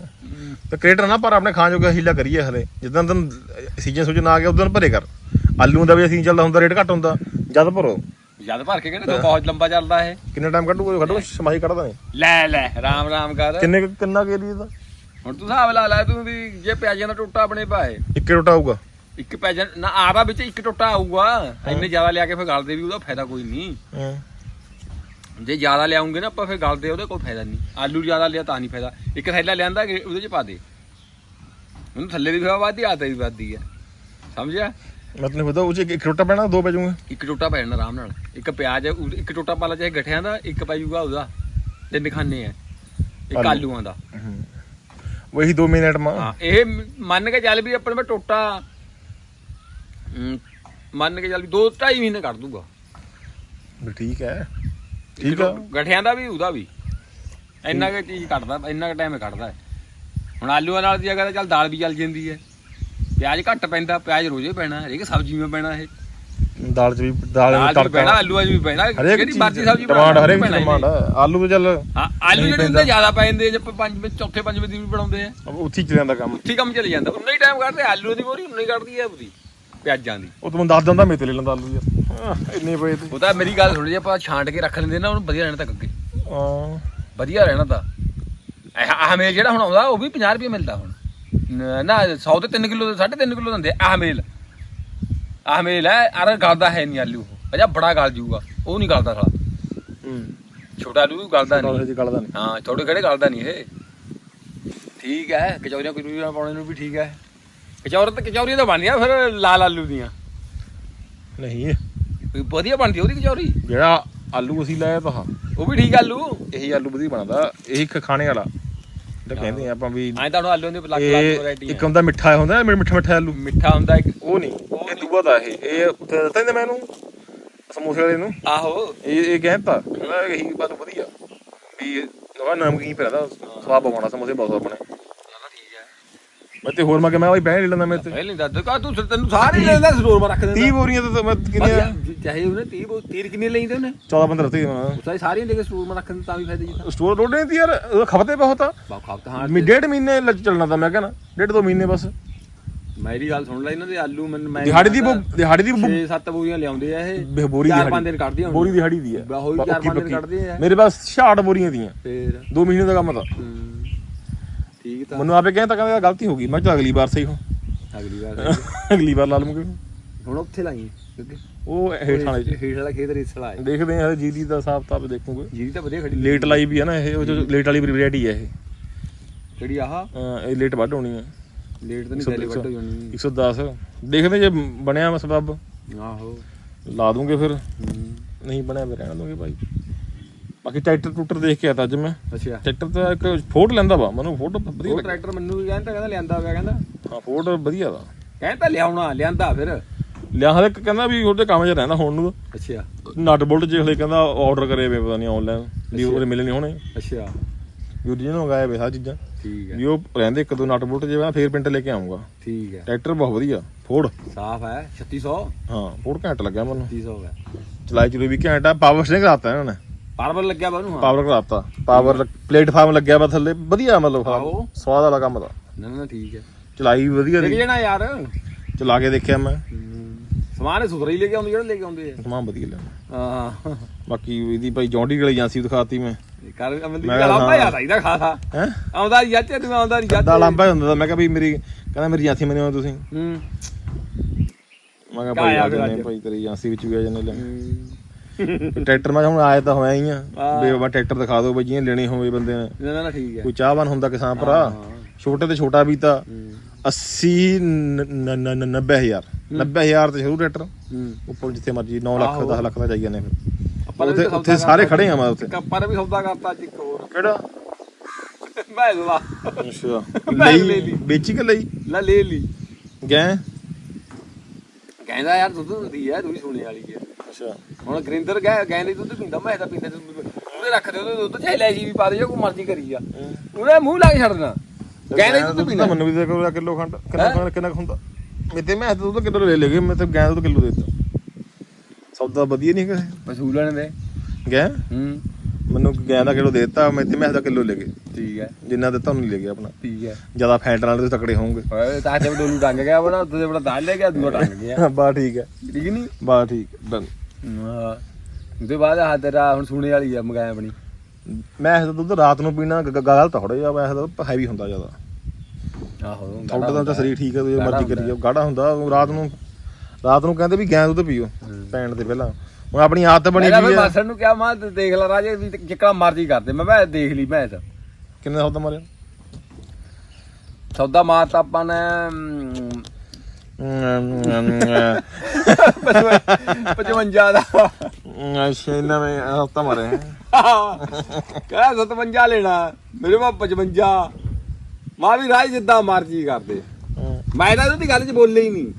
ਤੇ ਕ੍ਰੇਟਰ ਨਾ ਪਰ ਆਪਣੇ ਖਾਣ ਜੋਗਾ ਹੀਲਾ ਕਰੀਏ ਹਲੇ। ਜਿੱਦਾਂ ਤਨ ਸੀਜ਼ਨ ਸੂਜਨ ਆ ਗਿਆ ਉਦੋਂ ਭਰੇ ਕਰ। ਆਲੂਆਂ ਦਾ ਵੀ ਅਸੀਂ ਚੱਲਦਾ ਹੁੰਦਾ ਰੇਟ ਘੱਟ ਹੁੰਦਾ। ਜਦ ਭਰੋ। ਜਦ ਭਰ ਕੇ ਕਹਿੰਦੇ ਬਹੁਤ ਲੰਬਾ ਚੱਲਦਾ ਇਹ। ਕਿੰਨੇ ਟਾਈਮ ਕੱਢੂਗਾ? ਕੱਢੋ ਸਮਾਈ ਕੱਢਦਾ ਨਹੀਂ। ਲੈ ਲੈ ਰਾਮ ਰਾਮ ਕਰ। ਕਿੰਨੇ ਕਿੰਨਾ ਕੇ ਲਈ ਦਾ? ਹੁਣ ਤੂੰ ਹਿਸਾਬ ਲਾ ਲੈ ਤੂੰ ਵੀ ਜੇ ਪਿਆਜ਼ਾਂ ਦਾ ਟੋਟਾ ਆਪਣੇ ਪਾਏ। ਇੱਕ ਰੋਟਾ ਆਊਗਾ। ਇੱਕ ਪਿਆਜ਼ਾਂ ਨਾ ਆਦਾ ਵਿੱਚ ਇੱਕ ਟੋਟਾ ਆਊਗਾ। ਇੰਨੇ ਜ਼ਿਆਦਾ ਲਿਆ ਕੇ ਫਿਰ ਗਲਦੇ ਵੀ ਉਹਦਾ ਫਾਇਦਾ ਕੋਈ ਨਹੀਂ। ਹਾਂ। ਜੇ ਜ਼ਿਆਦਾ ਲਿਆਉਂਗੇ ਨਾ ਆਪਾਂ ਫਿਰ ਗਲਦੇ ਉਹਦੇ ਕੋਈ ਫਾਇਦਾ ਨਹੀਂ। ਆਲੂ ਜ਼ਿਆਦਾ ਲਿਆ ਤਾਂ ਨਹੀਂ ਫਾਇਦਾ। ਇੱਕ ਥੈਲਾ ਲਿਆਂਦਾ ਉਹਦੇ ਚ ਪਾ ਦੇ। ਉਹਨੂੰ ਥੱਲੇ ਦੀ ਹਵਾ ਵੱਧਦੀ ਆਤੇ ਵੀ ਵੱਧਦੀ ਹੈ ਸਮਝਿਆ? ਮੈਂ ਤੈਨੂੰ ਪਤਾ ਉਹ ਚ ਇੱਕ- ਰੋਟਾ ਪੈਣਾ ਦੋ ਪੈ ਜਾਊਗਾ? ਇੱਕ ਟੋਟਾ ਪੈ ਜਾਣਾ ਆਰਾਮ ਨਾਲ। ਇੱਕ ਪਿਆਜ਼ ਉਹ- ਇੱਕ ਟੋਟਾ ਪਾ ਲਾ ਚਾਹੇ ਗਠਿਆਂ ਦਾ ਇੱਕ ਪੈ ਜਾਊਗਾ ਉਹਦਾ। ਤਿੰਨ ਖਾਨੇ ਆ। ਇੱਕ ਆਲੂ। ਆਲੂਆਂ ਦਾ। ਵਹੀ 2 ਮਿੰਟ ਮਾ ਹਾਂ ਇਹ ਮ- ਮੰਨ ਕੇ ਚੱਲ ਵੀ ਆਪਣੇ ਮੈਂ ਟੋਟਾ ਮੰਨ ਕੇ ਚੱਲ ਵੀ 2 2.5 ਮਹੀਨੇ ਕੱਢ ਦੂਗਾ। ਠੀਕ ਹੈ। ਠੀਕ ਆ। ਗਠਿਆਂ ਦਾ ਵੀ ਉਹਦਾ ਵੀ। ਇੰਨਾ ਕੁ ਚੀਜ਼ ਕੱਢਦਾ ਇੰਨਾ ਕੁ ਟਾਈਮ ਕੱਢਦਾ ਹੈ। ਹੁਣ ਆਲੂਆਂ ਨਾਲ ਦੀ ਜਗ੍ਹਾ ਤੇ ਚੱਲ ਦਾਲ ਵੀ ਚੱਲ ਜਾਂਦੀ ਹੈ। ਪਿਆਜ਼ ਘੱਟ ਪੈਂਦਾ ਪਿਆਜ਼ ਰੋਜ਼ੇ ਪੈਣਾ ਹਰੇਕ ਸਬਜ਼ੀ ਵਿੱਚ ਪੈਣਾ ਇਹ। ਦਾਲ ਚ ਵੀ ਦਾਲ ਦਾਲ ਵਿੱਚ ਚ ਵੀ ਪੈਣਾ ਤੜਕਾ ਆਲੂਆਂ 'ਚ ਵੀ ਪੈਣਾ ਹਰੇਕ ਜਿਹੜੀ ਮਰਜ਼ੀ ਸਬਜ਼ੀ ਟਮਾਟਰ ਹਰੇਕ ਪੈਣਾ। ਟਮਾਟਰ ਆਲੂ ਤੇ ਚੱਲ ਹਾਂ ਆਲੂ ਜਿਹੜੇ। ਹੁੰਦੇ ਜ਼ਿਆਦਾ ਪੈ ਜਾਂਦੇ ਜੇ ਪੰਜ ਵਿੱਚ ਚੌਥੇ ਪੰਜਵੇਂ ਦੀ ਵੀ ਬਣਾਉਂਦੇ ਆ। ਉੱਥੇ ਚੱਲ ਜਾਂਦਾ ਕੰਮ। ਉੱਥੇ ਹੀ ਕੰਮ ਚੱਲ ਜਾਂਦਾ ਉਨਾ ਹੀ ਟਾਈਮ ਕੱਢਦੇ ਆਲੂ ਦੀ ਮੋਰੀ ਉਨਾ ਹੀ ਕੱਢਦੀ ਹੈ ਉਹਦੀ ਪਿਆਜ਼ਾਂ ਦੀ। ਉਹ ਤੂੰ ਦੱਸ ਦਿੰਦਾ ਮੇਰੇ ਤੇ ਲੈ ਲੈਂਦਾ ਆਲੂ ਯਾਰ। ਇੰਨੇ ਪਏ ਤੇ। ਉਹ ਤਾਂ ਮੇਰੀ ਗੱਲ ਸੁਣ ਜੇ ਆਪਾਂ ਛਾਂਟ ਕੇ ਰੱਖ ਲੈਂਦੇ ਨਾ ਉਹਨੂੰ ਵਧੀਆ ਰਹਿਣਾ ਤਾਂ ਅੱਗੇ। ਹਾਂ। ਵਧੀਆ ਰਹਿਣਾ ਤਾਂ। ਆਹ ਮੇਲ ਜਿਹੜਾ ਹੁਣ ਆਉਂਦਾ ਉਹ ਵੀ 50 ਰੁਪਏ ਮਿਲਦਾ ਹੁਣ। ਨ- ਨਾ 100 ਤੇ 3 ਕਿਲੋ 3.5 ਕਿਲੋ ਦਿੰਦੇ ਆਹ ਮੇਲ। ਆਹ ਮੇਲ ਹੈ ਅਰ ਗਲਦਾ ਹੈ ਨਹੀਂ ਆਲੂ ਅਜਾ ਬੜਾ ਗਲ ਜੂਗਾ ਉਹ ਨਹੀਂ ਗਲਦਾ ਸਾਲਾ। ਹੂੰ। ਛੋਟਾ ਆਲੂ ਗਲਦਾ ਨਹੀਂ। ਗਲਦਾ ਹਾਂ ਥੋੜੇ ਕਿਹੜੇ ਗਲਦਾ ਨਹੀਂ ਇਹ। ਠੀਕ ਹੈ ਕਚੌਰੀਆਂ ਕਚੌਰੀਆਂ ਪਾਉਣੇ ਨੂੰ ਵੀ ਠੀਕ ਹੈ। ਕਚੌਰ ਤੇ ਬਣਦੀਆਂ ਫਿਰ ਲਾਲ ਆਲੂ ਦੀਆਂ। ਨਹੀਂ। ਵੀ ਵਧੀਆ ਬਣਦੀ ਉਹਦੀ ਕਚੌਰੀ? ਜਿਹੜਾ ਆਲੂ ਅਸੀਂ ਲਾਇਆ ਤਾਂ ਉਹ ਵੀ ਠੀਕ ਆਲੂ? ਇਹੀ ਆਲੂ ਵਧੀਆ ਬਣਦਾ। ਇਹੀ ਖ- ਖਾਣੇ ਵਾਲਾ। ਜਿਹੜਾ ਕਹਿੰਦੇ ਆ ਆਪਾਂ ਵੀ ਐਂ ਤਾਂ ਹੁਣ ਆਲੂ ਦੇ ਲੱਖ ਇਹ ਵੈਰਾਈਟੀ ਇੱਕ ਹੁੰਦਾ ਮਿੱਠਾ ਹੁੰਦਾ ਨਾ ਮਿੱਠਾ ਮਿੱਠਾ ਆਲੂ। ਮਿੱਠਾ ਹੁੰਦਾ ਇੱਕ। ਉਹ ਨਹੀਂ। ਇਹ ਦੂਆ ਦਾ ਇਹ। ਇਹ ਉੱਥੇ ਦਿੱਤਾ ਨਹੀਂ ਮੈਨੂੰ ਸਮੋਸੇ ਵਾਲੇ ਨੂੰ। ਆਹੋ। ਇਹ ਇਹ ਕਹਿੰਦਾ ਕਹਿੰਦਾ ਇਹੀ ਬਾਤ ਵਧੀਆ। ਵੀ ਨਵਾਂ ਨਮਕੀਨ ਪੈਦਾ ਸਵਾਦ ਪਵਾਉਣਾ ਸਮੋਸੇ ਬਹੁਤ ਆਪਣੇ ਮੈਂ ਤੇ ਹੋਰ ਮੈਂ ਕਿਹਾ ਮੈਂ ਭਾਈ ਬਹਿ ਲੈ ਲੈਂਦਾ ਮੈਂ ਤੇ। ਪਹਿਲੇ ਦੱਸ ਕਾ ਤੂੰ ਤੈਨੂੰ ਸਾਰੇ ਹੀ ਲੈਂਦਾ ਸਟੋਰ ਮਾ ਰੱਖ ਦਿੰਦਾ। 30 ਬੋਰੀਆਂ ਤਾਂ ਮੈਂ ਕਿੰਨੀਆਂ ਚਾਹੇ ਉਹਨੇ 30 ਬੋ 30 ਕਿੰਨੇ ਲੈਂਦੇ ਉਹਨੇ। 14 15 ਤੇ ਮੈਂ। ਉਸਾਈ ਸਾਰੀਆਂ ਦੇ ਕੇ ਸਟੋਰ ਮਾ ਰੱਖ ਦਿੰਦਾ ਤਾਂ ਵੀ ਫਾਇਦਾ ਜੀ ਤਾਂ ਸਟੋਰ ਲੋਡ ਨਹੀਂ ਤੀ ਯਾਰ ਉਹਦਾ ਖਪਤੇ ਬਹੁਤ ਆ। ਤਾਂ ਹਾਂ ਮੀ ਡੇਢ ਮਹੀਨੇ ਲੱਗ ਚੱਲਣਾ ਤਾਂ ਮੈਂ ਕਹਿੰਦਾ ਡੇਢ ਦੋ ਮਹੀਨੇ ਬਸ। ਮੇਰੀ ਗੱਲ ਸੁਣ ਲੈ ਇਹਨਾਂ ਦੇ ਆਲੂ ਮੈਨੂੰ ਮੈਂ ਦਿਹਾੜੀ ਦੀ ਬੋ- ਦਿਹਾੜੀ ਦੀ ਬੋ- 6-7 ਬੋਰੀਆਂ ਲਿਆਉਂਦੇ ਆ ਇਹ। ਬੋਰੀ ਚਾਰ ਪੰਜ ਦਿਨ ਕੱਢਦੇ। ਬੋਰੀ ਦੀ ਦਿਹਾੜੀ ਦੀ ਹੈ ਬਾ ਹੋਈ ਚਾਰ ਪੰਜ ਦਿਨ ਕੱਢਦੇ ਆ। ਮੇਰੇ ਪਾਸ 66 ਬੋਰੀਆਂ ਦੀਆਂ। ਫੇਰ। ਦੋ ਮਹੀਨੇ ਦਾ ਕੰਮ ਤਾਂ। ਹੂੰ, ਠੀਕ ਤਾਂ। ਮੈਨੂੰ ਆਪੇ ਕਹਿੰਦਾ ਕਹਿੰਦਾ ਗਲਤੀ ਹੋ ਗਈ। ਮੈਂ ਕਿਹਾ ਅਗਲੀ ਵਾਰ ਸਹੀ ਹੋ। ਅਗਲੀ ਵਾਰ [LAUGHS] ਅਗਲੀ ਵਾਰ ਲਾ ਲਵਾਂਗੇ। ਹੁਣ ਉੱਥੇ ਲਾਈ ਕਿਉਂਕਿ ਉਹ ਹੇਠ ਵਾਲੇ ਹੇਠ ਵਾਲਾ ਖੇਤ ਰਿਸ ਲਾਏ ਦੇਖਦੇ ਹਾਂ ਜੀਦੀ ਦਾ ਹਿਸਾਬ ਤਾਬ ਦੇਖੂਗੇ। ਜੀਰੀ ਤਾਂ ਵਧੀਆ ਖੜੀ ਲੇਟ ਲਾਈ ਵੀ ਹੈ ਨਾ ਇਹ ਉਹ ਜੋ ਲੇਟ ਵਾਲੀ ਵੈਰਾਈਟੀ ਹੈ ਇਹ। ਕਿਹੜੀ ਆਹ? ਇਹ ਲੇਟ ਵੱਢ ਹੋਣੀ ਹੈ ਲੇਟ ਤਾਂ ਨਹੀਂ ਪਹਿਲੇ ਵੱਟ ਹੋ ਜਾਣੀ 110 ਦੇਖਦੇ ਜੇ ਬਣਿਆ ਵਾ ਸਬਬ ਆਹੋ। ਲਾ ਦੂੰਗੇ ਫਿਰ। ਹੂੰ, ਨਹੀਂ ਬਣਿਆ ਫਿਰ ਰਹਿਣ ਦੂੰਗੇ ਭਾਈ। ਬਾਕੀ ਟਰੈਕਟਰ ਟੂਟਰ ਦੇਖ ਕੇ ਆਤਾ ਅੱਜ ਮੈਂ। ਅੱਛਾ। ਟਰੈਕਟਰ ਤਾਂ ਇੱਕ ਫੋਟ ਲੈਂਦਾ ਵਾ ਮੈਨੂੰ ਫੋਟ ਵਧੀਆ ਉਹ ਲੱਗਾ ਟਰੈਕਟਰ ਮੈਨੂੰ ਵੀ ਕਹਿੰਦਾ ਕਹਿੰਦਾ ਲਿਆਂਦਾ ਹੋਇਆ ਕਹਿੰਦਾ। ਹਾਂ ਫੋਟ ਵਧੀਆ ਦਾ ਕਹਿੰਦਾ ਲਿਆਉਣਾ ਲਿਆਂਦਾ ਫਿਰ। ਲਿਆ ਹਲੇ ਕਹਿੰਦਾ ਵੀ ਉਹਦੇ ਕੰਮ 'ਚ ਰਹਿੰਦਾ ਹੁਣ ਨੂੰ। ਅੱਛਾ। ਨਟ ਬੁਲਟ ਜੇ ਹਲੇ ਕਹਿੰਦਾ ਆਰਡਰ ਕਰੇ ਵੇ ਪਤਾ ਨਹੀਂ ਆਨਲਾਈਨ ਵੀ ਉਹਦੇ ਮਿਲਣੇ ਹੋਣੇ। ਅੱਛਾ। ਵੀ original ਮੰਗਾਇਆ ਵੇ ਸਾਰ ਚੀਜ਼ਾਂ। ਠੀਕ ਹੈ। ਵੀ ਉਹ ਰਹਿੰਦੇ ਇੱਕ ਦੋ ਨਟ ਬੁਲਟ ਜੇ ਮੈਂ ਫੇਰ ਪਿੰਟ ਲੈ ਕੇ ਆਉਂਗਾ ਠੀਕ ਹੈ। ਟਰੈਕਟਰ ਬਹੁਤ ਵਧੀਆ ਫੋੜ ਸਾਫ਼ ਹੈ 3600 ਹਾਂ ਫੋੜ ਘੈਂਟ ਲੱਗਿਆ ਮੈਨੂੰ। 3600 ਹੈ। ਚਲਾਈ ਚਲੂ ਵੀ ਘੈਂਟ ਆ ਪਾਵਰ ਸਟੇਰਿੰਗ ਕਰਾਤਾ ਇਹਨਾਂ ਨੇ। ਪਾਵਰ ਲੱਗਿਆ ਵਾ ਉਹਨੂੰ ਹਾਂ। ਪਾਵਰ ਕਰਾਤਾ ਪਾਵਰ ਪਲੇਟਫਾਰਮ ਲੱਗਿਆ ਵਾ ਥੱਲੇ। ਵਧੀਆ ਮਤਲਬ ਆਹੋ। ਸਵਾਦ ਵਾਲਾ ਕੰਮ ਦਾ। ਨਾ ਨਾ ਠੀਕ ਹੈ। ਚਲਾਈ ਵਧੀਆ ਦੇਖ ਦੀ ਜਣਾ ਯਾਰ। ਚਲਾ ਕੇ ਦੇਖਿਆ ਮੈਂ। ਸਮਾਨ ਸੁਥਰਾ ਹੀ ਲੈ ਕੇ ਆਉਂਦੇ ਜਿਹੜਾ ਲੈ ਕੇ ਆਉਂਦੇ ਆ। ਸਮਾਨ ਵਧੀਆ ਲਿਆ ਹਾਂ। ਬਾਕੀ ਇਹਦੀ ਭਾਈ ਜੌਂਡੀ ਵਾਲੀ ਏਜੰਸੀ ਦਿਖਾਤੀ ਮੈਂ। ਕਰ ਮੈਂ ਦਾ ਹਾਂ। ਯਾਰ ਆਈਦਾ ਖਾਸਾ। ਹੈ? ਆਉਂਦਾ ਨਹੀਂ ਜੱਜ ਤੂੰ ਆਉਂਦਾ ਨਹੀਂ ਦਾ ਲਾਂਬਾ ਹੁੰਦਾ। ਤਾਂ ਮੈਂ ਕਿਹਾ ਵੀ ਮੇਰੀ ਕਹਿੰਦਾ ਮੇਰੀ ਏਜੰਸੀ ਮੰਨਿਓ ਤੁਸੀਂ। ਹੂੰ। ਮੈਂ ਕਿਹਾ ਭਾਈ ਆ ਜਾਂਦੇ? ਭਾਈ ਤੇਰੀ ਏਜੰਸੀ ਵਿੱਚ ਵੀ ਆ ਜਾਂਦੇ ਲੈ। ਟਰੈਕਟਰ ਮੈਂ ਹੁਣ ਆਇਆ ਤਾਂ ਹੋਇਆ ਹੀ ਆ। ਹਾਂ। ਵੀ ਮੈਂ ਟਰੈਕਟਰ ਦਿਖਾ ਦਿਓ ਬਈ ਜਿਹਨੇ ਲੈਣੇ ਹੋਵੇ ਬੰਦੇ ਨੇ। ਨਾ ਨਾ ਠੀਕ ਹੈ। ਕੋਈ ਚਾਹਵਾਨ ਹੁੰਦਾ ਕਿਸਾਨ ਭਰਾ? ਹਾਂ। ਛੋਟੇ ਤੇ ਛੋਟਾ ਵੀ ਤਾਂ ਹੂੰ। 80 90000 90000 ਤੇ ਸ਼ੁਰੂ ਟਰੈਕਟਰ। ਹੂੰ। ਉੱਪਰ ਜਿੱਥੇ ਮਰਜ਼ੀ 9 ਲੱਖ ਆਹੋ। 10 ਲੱਖ ਦਾ ਚਾਹੀਏ ਨੇ ਫਿਰ। ਉੱਥੇ ਉੱਥੇ ਸਾਰੇ ਖੜੇ ਆ ਮੈਂ ਉੱਥੇ। ਨੇ ਵੀ ਸੌਦਾ ਕਰਤਾ ਅੱਜ ਇੱਕ ਹੋਰ। ਕਿਹੜਾ? ਮੈਂ ਲਾ। ਅੱਛਾ। [LAUGHS] ਲਈ। ਵੇਚੀ ਕਿ ਲਈ? ਲੈ ਲੈ ਲਈ। ਗਏ ਕਹਿੰਦਾ ਯਾਰ ਦੁੱਧ ਹੁੰਦੀ ਹੈ ਤੂੰ ਸੁਣੇ ਵਾਲੀ ਹੈ। ਅੱਛਾ। ਹੁਣ ਗਰਿੰਦਰ ਗਏ ਗਏ ਨਹੀਂ ਦੁੱਧ ਪੀਂਦਾ ਮੈਂ ਤਾਂ ਪੀਂਦਾ ਦੁੱਧ। ਉਹਦੇ ਰੱਖ ਦੇ ਉਹਦੇ ਦੁੱਧ ਚਾਹੇ ਲੈ ਜੀ ਵੀ ਪਾ ਦੇ ਜੋ ਕੋਈ ਮਰਜ਼ੀ ਕਰੀ ਜਾ। ਉਹਨੇ ਮੂੰਹ ਲਾ ਕੇ ਛੱਡ ਦੇਣਾ। ਕਹਿੰਦੇ ਦੁੱਧ ਤਾਂ ਪੀਂਦਾ। ਮੈਨੂੰ ਵੀ ਦੇ ਕੋਲ ਕਿਲੋ ਖੰਡ ਕਿੰਨਾ ਹੈਂ? ਕਿੰਨਾ ਕੁ ਹੁੰਦਾ। ਮੇਤੇ ਮੈਂ ਦੁੱਧ ਕਿਲੋ ਲੈ ਲਗੇ ਮੈਂ ਤਾਂ ਗੈਂ ਦੁੱਧ ਕਿਲੋ ਦੇ ਦਿੱਤਾ। ਸੌਦਾ ਵਧੀਆ ਨਹੀਂ ਕਹੇ ਪਸੂਲਣ ਦੇ। ਗੈਂ ਹੂੰ। ਮੈਨੂੰ ਗੈਂ ਦਾ ਕਿਲੋ ਦੇ ਦਿੱਤਾ ਮੇਤੇ ਮੈਂ ਦਾ ਕਿਲੋ ਲੈ ਗਏ ਠੀਕ ਹੈ। ਜਿੰਨਾ ਦਿੱਤਾ ਉਹਨੂੰ ਲੈ ਗਿਆ ਆਪਣਾ। ਠੀਕ ਹੈ। ਜ਼ਿਆਦਾ ਫੈਂਟ ਨਾਲ ਤੁਸੀਂ ਤਕੜੇ ਹੋਵੋਗੇ। ਓਏ ਤਾਂ ਤੇ ਡੋਲੂ ਟੰਗ ਗਿਆ ਬਣਾ ਉੱਤੇ ਬੜਾ ਦਾਲ ਲੈ ਗਿਆ ਦੂਆ ਟੰਗ ਗਿਆ। ਬਾ ਠੀਕ ਹੈ। ਠੀਕ ਨਹੀਂ? ਬਾ ਠੀਕ ਡਨ ਹਾਂ ਉਹਦੇ ਬਾਅਦ ਆ ਤੇਰਾ ਹੁਣ ਸੁਣੇ ਵਾਲੀ ਆ ਮਗਾਇਆ ਆਪਣੀ। ਮੈਂ ਇਹ ਦੁੱਧ ਰਾਤ ਨੂੰ ਪੀਣਾ ਗ- ਗ- ਗਲਤ ਥੋੜਾ ਜਿਹਾ ਮੈਂ ਇਹ ਹੈਵੀ ਹੁੰਦਾ ਜ਼ਿਆਦਾ। ਆਹੋ ਤੁਹਾਡਾ ਤਾਂ ਤਾਂ ਸਰੀਰ ਠੀਕ ਹੈ ਤੁਸੀਂ ਗਾੜਾ ਮਰਜ਼ੀ ਹੁੰਦਾ ਕਰੀ ਜਾਓ ਗਾੜਾ ਹੁੰਦਾ ਉਹ ਰਾਤ ਨੂੰ ਰਾਤ ਨੂੰ ਕਹਿੰਦੇ ਵੀ ਗੈਂ ਦੁੱਧ ਪੀਓ ਪੈਣ ਦੇ ਪਹਿਲਾਂ। ਹੁਣ ਆਪਣੀ ਆਦਤ ਬਣੀ ਮੇਰਾ ਵੀ ਫਿਰ ਹੈ ਮਾਸੜ ਨੂੰ ਕਿਹਾ ਮੈਂ ਕਿਹਾ ਦੇਖ ਲੈ ਰਾਜੇ ਵੀ ਜਿੱਕਣਾ ਮਰਜ਼ੀ ਕਰਦੇ। ਮੈਂ ਮੈਂ ਦੇਖ ਲਈ ਮੈਂ ਤਾਂ। ਕਿੰਨੇ ਦਾ ਮਾਰਿਆ? ਸੌਦਾ ਮਾਰਤਾ ਆਪਾਂ ਨੇ 55 ਦਾ। ਅੱਛਾ ਇਹਨਾਂ ਨੇ ਹਫਤਾ ਮਾਰਿਆ। ਕਹਿੰਦਾ 57 ਲੈਣਾ। ਮੇਰੇ ਕੋਲ 55 ਮਾਂ ਵੀ ਰਾਜ ਜਿੱਦਾਂ ਮਰਜ਼ੀ ਕਰਦੇ। ਮੈਂ ਤਾਂ ਉਹਦੀ ਗੱਲ 'ਚ ਬੋਲੇ ਹੀ ਨਹੀਂ।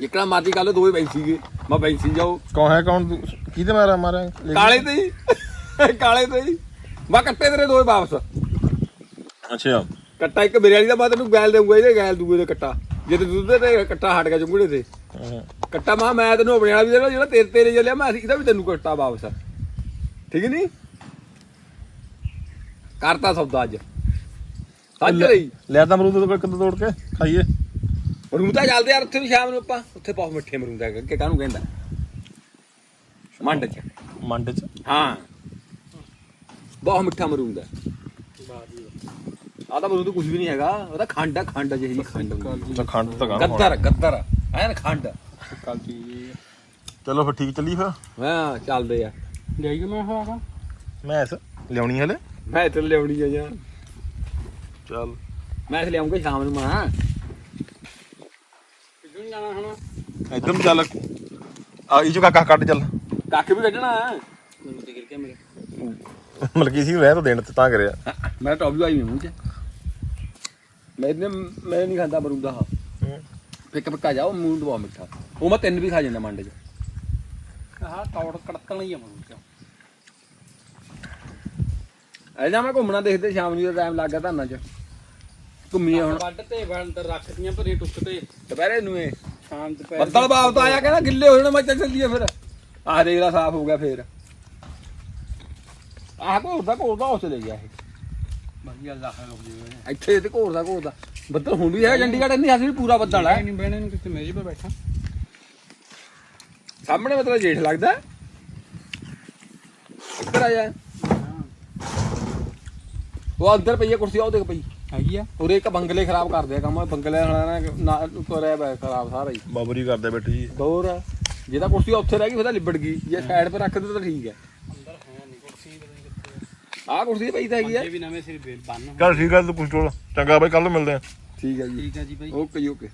ਜਿੱਕਣਾ ਮਰਜ਼ੀ ਕਰ ਲਓ ਦੋਵੇਂ ਬੈਂਸੀ ਗਏ ਮੈਂ ਬੈਂਸੀ ਜਾਓ। ਕੌਣ ਹੈ ਕੌਣ? ਤੂੰ ਕਿਹਦੇ ਮਾਰਿਆ? ਮਾਰਿਆ ਕਾਲੇ ਤੇ ਹੀ। ਕਾਲੇ ਤੇ ਹੀ। ਮੈਂ ਕੱਟੇ ਤੇਰੇ ਦੋਵੇਂ ਵਾਪਸ। ਅੱਛਾ। ਕੱਟਾ ਇੱਕ ਮੇਰੇ ਵਾਲੀ ਦਾ ਮੈਂ ਤੈਨੂੰ ਗੈਲ ਦੇਊਂਗਾ ਇਹਦੇ ਗੈਲ ਦੂਏ ਦੇ ਕੱਟਾ। ਜੇ ਤੇ ਦੁੱਧ ਤੇ ਕੱਟਾ ਹਟ ਗਿਆ ਚੁੰਗੜੇ ਤੇ। ਕੱਟਾ ਮਾ ਮੈਂ ਤੈਨੂੰ ਆਪਣੇ ਵਾਲਾ ਵੀ ਦੇਣਾ ਜਿਹੜਾ ਤੇਰੇ ਤੇਰੇ ਚੱਲਿਆ ਮੈਂ ਇਹਦਾ ਵੀ ਤੈਨੂੰ ਕੱਟਾ ਵਾਪਸ। ਠੀਕ ਨਹੀਂ? ਕਰਤਾ ਸੌਦਾ ਅੱਜ। ਸੱਚ ਰਹੀ ਲਿਆ ਤਾਂ ਅਮਰੂਦ ਤੋਂ ਕਿੱਦਾਂ ਤੋੜ ਕੇ ਖਾਈਏ? ਮਰੂਦਾ ਚੱਲਦੇ ਯਾਰ ਉੱਥੇ ਵੀ ਸ਼ਾਮ ਨੂੰ ਆਪਾਂ। ਉੱਥੇ ਬਹੁਤ ਮਿੱਠੇ ਮਰੂਦਾ ਕਿ ਕਾਹਨੂੰ ਕਹਿੰਦਾ? ਮੰਡ ਚ। ਮੰਡ ਚ? ਹਾਂ। ਬਹੁਤ ਮਿੱਠਾ ਮਰੂਦਾ ਆ ਤਾਂ ਮਰੂਦ ਕੁਝ ਵੀ ਨਹੀਂ ਹੈਗਾ ਉਹ ਤਾਂ ਖੰਡ ਆ ਖੰਡ ਜਿਹੀ ਖੰਡ ਹੁੰਦੀ। ਤਾਂ ਖੰਡ ਤਾਂ ਗਾ ਗੱਦਰ ਗੱਦਰ ਐਨ ਖੰਡ। ਚਲੋ ਫਿਰ ਠੀਕ ਚੱਲੀ ਫਿਰ। ਹਾਂ ਚੱਲਦੇ ਆ। ਮੈਂ ਇਸ ਲਿਆਉਣੀ ਹਲੇ। ਮੈਂ ਇੱਥੇ ਲਿਆਉਣੀ ਆ ਜਾਂ ਚੱਲ। ਮੈਂ ਇੱਥੇ ਲਿਆਉਂਗਾ ਸ਼ਾਮ ਨੂੰ ਮਾਂ ਇੱਧਰ ਨੂੰ ਚੱਲ। ਆ ਇਹ ਜੋ ਕਾਕਾ ਕੱਢ ਚੱਲ। ਕੱਖ ਵੀ ਕੱਢਣਾ। ਮੈਨੂੰ ਤੇ ਗਿਰ ਕੇ ਮੇਰੇ। ਮਲਕੀ ਸੀ ਰਹਿ ਤਾਂ ਦੇਣ ਤੇ ਤਾਂ ਕਰਿਆ। ਮੈਂ ਟੌਪ ਵੀ ਆਈ ਮੂੰਹ ਚ ਮੈਂ ਮੈਂ ਨਹੀਂ ਖਾਂਦਾ ਬਰੂਦਾ ਹਾਂ ਫਿੱਕ ਫਿੱਕਾ ਜਾ ਉਹ ਮੂੰਹ ਦਵਾ ਮਿੱਠਾ। ਉਹ ਮੈਂ ਤਿੰਨ ਵੀ ਖਾ ਜਾਂਦਾ ਮੰਡੇ ਚ। ਆਹ ਤੌੜ ਕੜਕਣ ਹੀ ਆ ਮੈਨੂੰ ਚ। ਐ ਜਾ ਮੈਂ ਘੁੰਮਣਾ ਦੇਖਦੇ ਸ਼ਾਮ ਨੂੰ ਟਾਈਮ ਲੱਗ ਧਾਨਾਂ ਚ। ਘੁੰਮੀਏ ਹੁਣ। ਵੱਢ ਤੇ ਬੰਦ ਰੱਖਦੀਆਂ ਭਰੇ ਟੁੱਕ ਤੇ। ਦੁਪਹਿਰੇ ਨੂੰ ਇਹ। ਸ਼ਾਮ ਦੁਪਹਿਰ ਬੱਦਲ ਬਾਬ ਤਾਂ ਆਇਆ ਕਹਿੰਦਾ ਗਿੱਲੇ ਹੋ ਜਾਣੇ ਮੈਂ ਚੱਲ ਚੱਲੀਏ ਫਿਰ। ਆਹ ਦੇਖ ਲਾ ਸਾਫ਼ ਹੋ ਗਿਆ ਫੇਰ। ਆਹ ਘੋਰ ਦਾ ਘੋਰ ਦਾ ਉਸ ਚਲੇ ਗਿਆ ਇਹ। ਹੋ ਜੀਵੇ ਇੱਥੇ ਤੇ ਘੋਰ ਦਾ ਘੋਰ ਦਾ। ਬੱਦਲ ਹੁਣ ਵੀ ਹੈ ਚੰਡੀਗੜ੍ਹ ਇੰਨੀ ਅਸੀਂ ਵੀ ਪੂਰਾ ਬੱਦਲ ਹੈ। ਨਹੀਂ ਬਹਿਣੇ ਨੂੰ ਕਿਤੇ ਮੇਜ਼ 'ਤੇ ਬੈਠਾ। ਸਾਹਮਣੇ ਮਤਲਬ ਜੇਠ ਲੱਗਦਾ। ਇੱਧਰ ਆ ਜਾ। ਉਹ ਅੰਦਰ ਪਈ ਹੈ ਕੁਰਸੀ ਉਹ ਦੇਖ ਪਈ। ਹੈਗੀ ਆ? ਉਰੇ ਇੱਕ ਬੰਗਲੇ ਖਰਾਬ ਕਰਦੇ ਆ ਕੰਮ ਬੰਗਲੇ ਵਾਲਾ ਨਾ ਕਰਿਆ ਬੈ ਖਰਾਬ ਸਾਰਾ ਹੀ। ਬਾਬਰੀ ਕਰਦੇ ਬੈਠੀ ਜੀ। ਜਿਹਦਾ ਕੁਰਸੀ ਉੱਥੇ ਰਹਿ ਗਈ ਫਿਰ ਤਾਂ ਲਿਬੜ ਗਈ। ਜੇ ਸਾਈਡ 'ਤੇ ਰੱਖ ਦੇ ਤਾਂ ਠੀਕ ਹੈ ਨਹੀਂ ਕੁਰਸੀ ਪਤਾ ਨਹੀਂ ਕਿੱਥੇ ਆਹ ਕੁਰਸੀ ਪਈ ਤਾਂ ਹੈਗੀ ਹੈ ਇਹ ਵੀ ਨਵੇਂ ਸਿਰ ਬੇਲ ਬੰਨ। ਚੱਲ ਠੀਕ ਆ ਤੂੰ ਪੁੱਛ ਚੰਗਾ ਬਾਈ ਕੱਲ ਨੂੰ ਮਿਲਦੇ ਆ। ਠੀਕ ਹੈ ਜੀ। ਠੀਕ ਆ ਜੀ ਬਾਈ। ਓਕੇ ਜੀ ਓਕੇ।